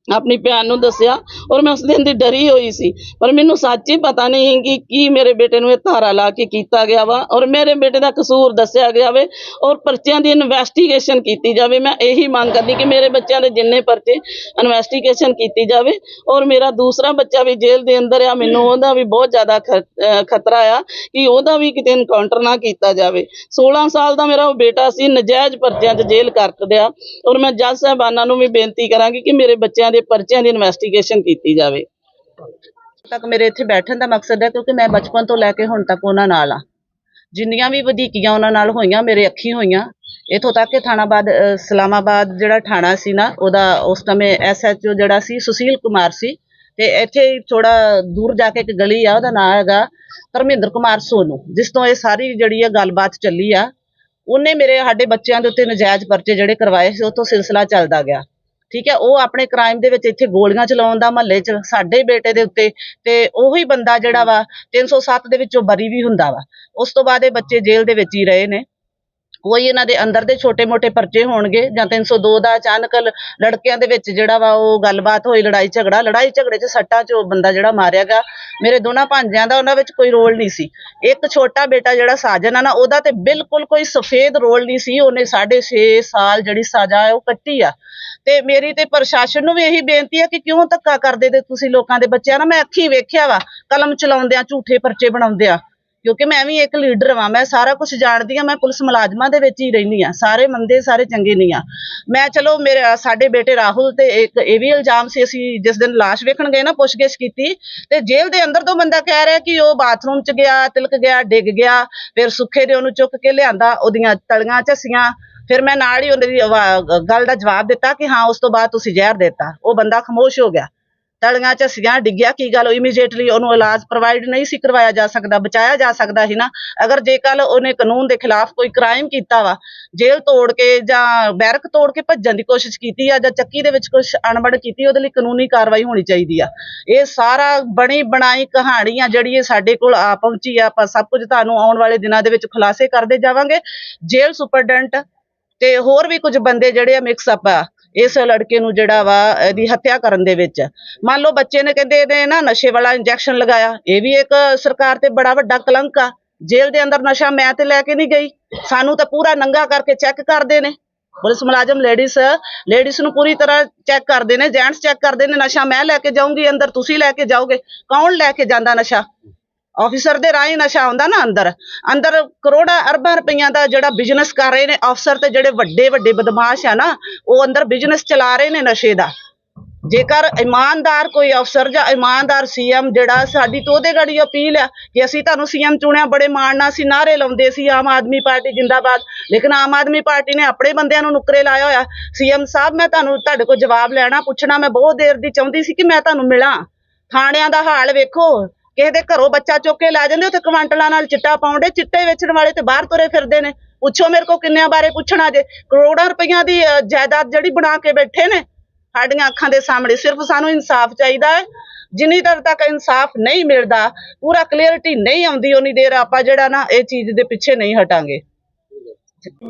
Speaker 5: ਆਪਣੀ ਭੈਣ ਨੂੰ ਦੱਸਿਆ ਔਰ ਮੈਂ ਉਸ ਦਿਨ ਦੀ ਡਰੀ ਹੋਈ ਸੀ। ਪਰ ਮੈਨੂੰ ਸੱਚ ਹੀ ਪਤਾ ਨਹੀਂ ਕਿ ਕੀ ਮੇਰੇ ਬੇਟੇ ਨੂੰ ਇਹ ਧਾਰਾ ਲਾ ਕੇ ਕੀਤਾ ਗਿਆ ਵਾ ਔਰ ਮੇਰੇ ਬੇਟੇ ਦਾ ਕਸੂਰ ਦੱਸਿਆ ਗਿਆ ਵੇ ਔਰ ਪਰਚਿਆਂ ਦੀ ਇਨਵੈਸਟੀਗੇਸ਼ਨ ਕੀਤੀ ਜਾਵੇ। ਮੈਂ ਇਹੀ ਮੰਗ ਕਰਦੀ ਕਿ ਮੇਰੇ ਬੱਚਿਆਂ ਦੇ ਜਿੰਨੇ ਪਰਚੇ ਇਨਵੈਸਟੀਗੇਸ਼ਨ ਕੀਤੀ ਜਾਵੇ ਔਰ ਮੇਰਾ ਦੂਸਰਾ ਬੱਚਾ ਵੀ ਜੇਲ੍ਹ ਦੇ ਅੰਦਰ ਆ। ਮੈਨੂੰ ਉਹਦਾ ਵੀ ਬਹੁਤ ਜ਼ਿਆਦਾ ਖਤਰਾ ਆ ਕਿ ਉਹਦਾ ਵੀ ਕਿਤੇ ਇਨਕਾਊਂਟਰ ਨਾ ਕੀਤਾ ਜਾਵੇ। 16 ਸਾਲ ਦਾ ਮੇਰਾ ਉਹ ਬੇਟਾ ਸੀ, ਨਜਾਇਜ਼ ਪਰਚਿਆਂ 'ਚ ਜੇਲ੍ਹ ਕਰ ਦਿਆ। ਔਰ ਮੈਂ ਜੱਜ ਸਾਹਿਬਾਨਾਂ ਨੂੰ ਵੀ ਬੇਨਤੀ ਕਰਾਂਗੀ ਕਿ ਮੇਰੇ ਬੱਚਿਆਂ ਦੇ ਪਰਚਿਆਂ ਦੀ ਇਨਵੈਸਟੀਗੇਸ਼ਨ ਕੀਤੀ ਜਾਵੇ।
Speaker 6: ਤੱਕ ਮੇਰੇ ਇੱਥੇ ਬੈਠਣ ਦਾ ਮਕਸਦ ਹੈ ਕਿਉਂਕਿ ਮੈਂ ਬਚਪਨ ਤੋਂ ਲੈ ਕੇ ਹੁਣ ਤੱਕ ਉਹਨਾਂ ਨਾਲ ਆ ਜਿੰਨੀਆਂ ਵੀ ਵਧੀਕੀਆਂ ਉਹਨਾਂ ਨਾਲ ਹੋਈਆਂ ਮੇਰੇ ਅੱਖੀ ਹੋਈਆਂ। ਇਥੋਂ ਤੱਕ ਕਿ ਥਾਣਾਬਾਦ ਅ, ਇਸਲਾਮਾਬਾਦ ਜਿਹੜਾ ਥਾਣਾ ਸੀ ਨਾ ਉਹਦਾ ਉਸ ਸਮੇਂ ਐਸਐਚਓ ਜਿਹੜਾ ਸੀ ਸੁਸ਼ੀਲ ਕੁਮਾਰ ਸੀ। ਤੇ ਇੱਥੇ ਥੋੜਾ ਦੂਰ ਜਾ ਕੇ ਇੱਕ ਗਲੀ ਆ ਉਹਦਾ ਨਾਮ ਹੈਗਾ ਧਰਮਿੰਦਰ ਕੁਮਾਰ ਸੋਨੂ ਜਿਸ ਤੋਂ ਇਹ ਸਾਰੀ ਜਿਹੜੀ ਆ ਗੱਲਬਾਤ ਚੱਲੀ ਆ ਉਹਨੇ ਮੇਰੇ ਸਾਡੇ ਬੱਚਿਆਂ ਦੇ ਉੱਤੇ ਨਜਾਇਜ਼ ਪਰਚੇ ਜਿਹੜੇ ਕਰਵਾਏ ਸੀ ਉਹ ਤੋਂ ਸਿਲਸਿਲਾ ਚੱਲਦਾ ਗਿਆ। ਠੀਕ ਹੈ, ਉਹ ਆਪਣੇ ਕ੍ਰਾਈਮ ਦੇ ਵਿੱਚ ਇੱਥੇ ਗੋਲੀਆਂ ਚਲਾਉਣ ਦਾ ਮਹੱਲੇ 'ਚ, ਸਾਡੇ ਬੇਟੇ ਦੇ ਉੱਤੇ, ਤੇ ਉਹੀ ਬੰਦਾ ਜਿਹੜਾ ਵਾ 307 ਦੇ ਵਿੱਚੋਂ ਬਰੀ ਵੀ ਹੁੰਦਾ ਵਾ। ਉਸ ਤੋਂ ਬਾਅਦ ਇਹ ਬੱਚੇ ਜੇਲ੍ਹ ਦੇ ਵਿੱਚ ਹੀ ਰਹੇ ਨੇ। ਕੋਈ ਇਹਨਾਂ ਦੇ ਅੰਦਰ ਦੇ ਛੋਟੇ-ਮੋਟੇ ਪਰਚੇ ਹੋਣਗੇ ਜਾਂ 302 ਦਾ ਅਚਾਨਕ ਲੜਕਿਆਂ ਦੇ ਵਿੱਚ ਜਿਹੜਾ ਵਾ ਉਹ ਗੱਲਬਾਤ ਹੋਈ, ਲੜਾਈ ਝਗੜਾ, ਲੜਾਈ ਝਗੜੇ 'ਚ ਸੱਟਾਂ 'ਚ ਉਹ ਬੰਦਾ ਜਿਹੜਾ ਮਾਰਿਆ ਗਿਆ। ਮੇਰੇ ਦੋਨਾਂ ਭਾਂਜਿਆਂ ਦਾ ਉਹਨਾਂ ਵਿੱਚ ਕੋਈ ਰੋਲ ਨਹੀਂ ਸੀ। ਇੱਕ ਛੋਟਾ ਬੇਟਾ ਜਿਹੜਾ ਸਾਜਨ ਆ ਨਾ, ਉਹਦਾ ਤੇ ਬਿਲਕੁਲ ਕੋਈ ਸਫੇਦ ਰੋਲ ਨਹੀਂ ਸੀ। ਉਹਨੇ 6.5 ਸਾਲ ਜਿਹੜੀ ਸਜ਼ਾ ਹੈ ਉਹ ਕੱਟੀ ਆ। ਤੇ ਮੇਰੀ ਤੇ ਪ੍ਰਸ਼ਾਸਨ ਨੂੰ ਵੀ ਇਹੀ ਬੇਨਤੀ ਹੈ ਕਿ ਕਿਉਂ ਧੱਕਾ ਕਰਦੇ ਤੇ ਤੁਸੀਂ ਲੋਕਾਂ ਦੇ ਬੱਚਿਆਂ ਨਾਲ? ਮੈਂ ਅੱਖੀ ਵੇਖਿਆ ਵਾ, ਕਲਮ ਚਲਾਉਂਦਿਆਂ, ਝੂਠੇ ਪਰਚੇ ਬਣਾਉਂਦਿਆਂ। ਕਿਉਂਕਿ ਮੈਂ ਵੀ ਇੱਕ ਲੀਡਰ ਵਾਂ, ਮੈਂ ਸਾਰਾ ਕੁਝ ਜਾਣਦੀ ਆ ਮੈਂ ਪੁਲਿਸ ਮੁਲਾਜ਼ਮਾਂ ਦੇ ਵਿੱਚ ਹੀ ਰਹਿੰਦੀ ਆ ਸਾਰੇ ਮੰਦੇ, ਸਾਰੇ ਚੰਗੇ ਨਹੀਂ ਆ ਮੈਂ ਚਲੋ ਮੇਰੇ ਸਾਡੇ ਬੇਟੇ ਰਾਹੁਲ ਤੇ ਇੱਕ ਇਹ ਵੀ ਇਲਜ਼ਾਮ ਸੀ, ਅਸੀਂ ਜਿਸ ਦਿਨ ਲਾਸ਼ ਵੇਖਣ ਗਏ ਨਾ, ਪੁੱਛਗਿੱਛ ਕੀਤੀ, ਤੇ ਜੇਲ੍ਹ ਦੇ ਅੰਦਰ ਤੋਂ ਬੰਦਾ ਕਹਿ ਰਿਹਾ ਕਿ ਉਹ ਬਾਥਰੂਮ 'ਚ ਗਿਆ, ਤਿਲਕ ਗਿਆ, ਡਿੱਗ ਗਿਆ, ਫਿਰ ਸੁੱਖੇ ਦੇ ਉਹਨੂੰ ਚੁੱਕ ਕੇ ਲਿਆਂਦਾ, ਉਹਦੀਆਂ ਤਲੀਆਂ ਝੱਸੀਆਂ, ਫਿਰ ਮੈਂ ਨਾਲ ਹੀ ਉਹਦੀ ਆਵਾ- ਗੱਲ ਦਾ ਜਵਾਬ ਦਿੱਤਾ ਕਿ ਹਾਂ, ਉਸ ਤੋਂ ਬਾਅਦ ਤੁਸੀਂ ਜ਼ਹਿਰ ਦਿੱਤਾ। ਉਹ ਬੰਦਾ ਖਾਮੋਸ਼ ਹੋ ਗਿਆ। ਤਲੀਆਂ ਝੱਸੀਆਂ ਡਿੱਗਿਆ, ਕੀ ਗੱਲ ਇਮੀਡੀਏਟਲੀ ਉਹਨੂੰ ਇਲਾਜ ਪ੍ਰੋਵਾਈਡ ਨਹੀਂ ਸੀ ਕਰਵਾਇਆ ਜਾ ਸਕਦਾ, ਬਚਾਇਆ ਜਾ ਸਕਦਾ ਸੀ ਨਾ। ਅਗਰ ਜੇ ਕੱਲ ਉਹਨੇ ਕਾਨੂੰਨ ਦੇ ਖਿਲਾਫ ਕੋਈ ਕ੍ਰਾਈਮ ਕੀਤਾ ਵਾ, ਜੇਲ੍ਹ ਤੋੜ ਕੇ ਜਾਂ ਬੈਰਕ ਤੋੜ ਕੇ ਭੱਜਣ ਦੀ ਕੋਸ਼ਿਸ਼ ਕੀਤੀ ਆ ਜਾਂ ਚੱਕੀ ਦੇ ਵਿੱਚ ਕੁਝ ਅਣਬੜ ਕੀਤੀ, ਉਹਦੇ ਲਈ ਕਾਨੂੰਨੀ ਕਾਰਵਾਈ ਹੋਣੀ ਚਾਹੀਦੀ ਆ। ਇਹ ਸਾਰਾ ਬਣੀ ਬਣਾਈ ਕਹਾਣੀ ਆ ਜਿਹੜੀ ਇਹ ਸਾਡੇ ਕੋਲ ਆ ਪਹੁੰਚੀ ਆ। ਆਪਾਂ ਸਭ ਕੁਝ ਤੁਹਾਨੂੰ ਆਉਣ ਵਾਲੇ ਦਿਨਾਂ ਦੇ ਵਿੱਚ ਖੁਲਾਸੇ ਕਰਦੇ ਜਾਵਾਂਗੇ। ਜੇਲ੍ਹ ਸੁਪਰਡੈਂਟ ਤੇ ਹੋਰ ਵੀ ਕੁਝ ਬੰਦੇ ਜਿਹੜੇ ਆ ਮਿਕਸ ਅਪ ਆ। ਇਸ ਲੜਕੇ ਨੂੰ ਜਿਹੜਾ ਵਾ, ਇਹਦੀ ਹੱਤਿਆ ਕਰਨ ਦੇ ਵਿੱਚ। ਮੰਨ ਲਓ ਬੱਚੇ ਨੇ ਕਹਿੰਦੇ ਇਹਨੇ ਨਾ ਨਸ਼ੇ ਵਾਲਾ ਇੰਜੈਕਸ਼ਨ ਲਗਾਇਆ। ਇਹ ਵੀ ਇੱਕ ਸਰਕਾਰ ਤੇ ਬੜਾ ਵੱਡਾ ਕਲੰਕ ਆ। ਜੇਲ੍ਹ ਦੇ ਅੰਦਰ ਨਸ਼ਾ ਮੈਂ ਤੇ ਲੈ ਕੇ ਨਹੀਂ ਗਈ। ਸਾਨੂੰ ਤਾਂ ਪੂਰਾ ਨੰਗਾ ਕਰਕੇ ਚੈੱਕ ਕਰਦੇ ਨੇ। ਪੁਲਿਸ ਮੁਲਾਜ਼ਮ ਲੇਡੀਜ਼ ਲੇਡੀਜ਼ ਨੂੰ ਪੂਰੀ ਤਰ੍ਹਾਂ ਚੈੱਕ ਕਰਦੇ ਨੇ ਜੈਂਟਸ ਚੈੱਕ ਕਰਦੇ ਨੇ, ਨਸ਼ਾ ਮੈਂ ਲੈ ਕੇ ਜਾਊਂਗੀ, ਅੰਦਰ ਤੁਸੀਂ ਲੈ ਕੇ ਜਾਓਗੇ। ਕੌਣ ਲੈ ਕੇ ਜਾਂਦਾ ਨਸ਼ਾ? ਆਫੀਸਰ ਦੇ ਰਾਹੀਂ ਨਸ਼ਾ ਆਉਂਦਾ ਨਾ ਅੰਦਰ। ਅੰਦਰ ਕਰੋੜਾਂ ਅਰਬਾਂ ਰੁਪਈਆਂ ਦਾ ਜਿਹੜਾ ਬਿਜ਼ਨਸ ਕਰ ਰਹੇ ਨੇ ਅਫਸਰ ਤੇ ਜਿਹੜੇ ਵੱਡੇ ਵੱਡੇ ਬਦਮਾਸ਼ ਆ ਨਾ, ਉਹ ਅੰਦਰ ਬਿਜ਼ਨਸ ਚਲਾ ਰਹੇ ਨੇ ਨਸ਼ੇ ਦਾ। ਜੇਕਰ ਇਮਾਨਦਾਰ ਕੋਈ ਅਫਸਰ ਜਾਂ ਇਮਾਨਦਾਰ ਸੀਐਮ ਜਿਹੜਾ ਸਾਡੀ ਤਾਂ ਉਹਦੇ ਗਾੜੀ ਅਪੀਲ ਆ ਕਿ ਅਸੀਂ ਤੁਹਾਨੂੰ ਸੀਐਮ ਚੁਣਿਆ, ਬੜੇ ਮਾਣ ਨਾਲ ਅਸੀਂ ਨਾਰੇ ਲਾਉਂਦੇ ਸੀ ਆਮ ਆਦਮੀ ਪਾਰਟੀ ਜਿੰਦਾਬਾਦ। ਲੇਕਿਨ ਆਮ ਆਦਮੀ ਪਾਰਟੀ ਨੇ ਆਪਣੇ ਬੰਦਿਆਂ ਨੂੰ ਨੁਕਰੇ ਲਾਇਆ ਹੋਇਆ। ਸੀਐਮ ਸਾਹਿਬ, ਮੈਂ ਤੁਹਾਨੂੰ ਤੁਹਾਡੇ ਕੋਲ ਜਵਾਬ ਲੈਣਾ, ਪੁੱਛਣਾ, ਮੈਂ ਬਹੁਤ ਦੇਰ ਦੀ ਚਾਹੁੰਦੀ ਸੀ ਕਿ ਮੈਂ ਤੁਹਾਨੂੰ ਮਿਲਾਂ। ਥਾਣਿਆਂ ਦਾ ਹਾਲ ਵੇਖੋ। ਕਿਸੇ ਦੇ ਘਰੋਂ ਬੱਚਾ ਚੁੱਕ ਕੇ ਲੈ ਜਾਂਦੇ, ਉੱਥੇ ਕੁਆਂਟਲਾਂ ਨਾਲ ਚਿੱਟਾ ਪਾਉਂਦੇ, ਚਿੱਟੇ ਵੇਚਣ ਵਾਲੇ ਤੇ ਬਾਹਰ ਤੁਰੇ ਫਿਰਦੇ ਨੇ। ਪੁੱਛੋ ਮੇਰੇ ਕੋ ਕਿੰਨਿਆਂ ਬਾਰੇ ਪੁੱਛਣਾ ਜੇ। ਕਰੋੜਾਂ ਰੁਪਈਆਂ ਦੀ ਜਾਇਦਾਦ ਜਿਹੜੀ ਬਣਾ ਕੇ ਬੈਠੇ ਨੇ, ਸਾਡੀਆਂ ਅੱਖਾਂ ਦੇ ਸਾਹਮਣੇ। ਸਿਰਫ ਸਾਨੂੰ ਇਨਸਾਫ ਚਾਹੀਦਾ ਹੈ। ਜਿੰਨੀ ਦੇਰ ਤੱਕ ਇਨਸਾਫ ਨਹੀਂ ਮਿਲਦਾ, ਪੂਰਾ ਕਲੀਅਰਿਟੀ ਨਹੀਂ ਆਉਂਦੀ ਉਨੀ ਦੇਰ ਆਪਾਂ ਜਿਹੜਾ ਨਾ, ਇਹ ਚੀਜ਼ ਦੇ ਪਿੱਛੇ ਨਹੀਂ ਹਟਾਂਗੇ।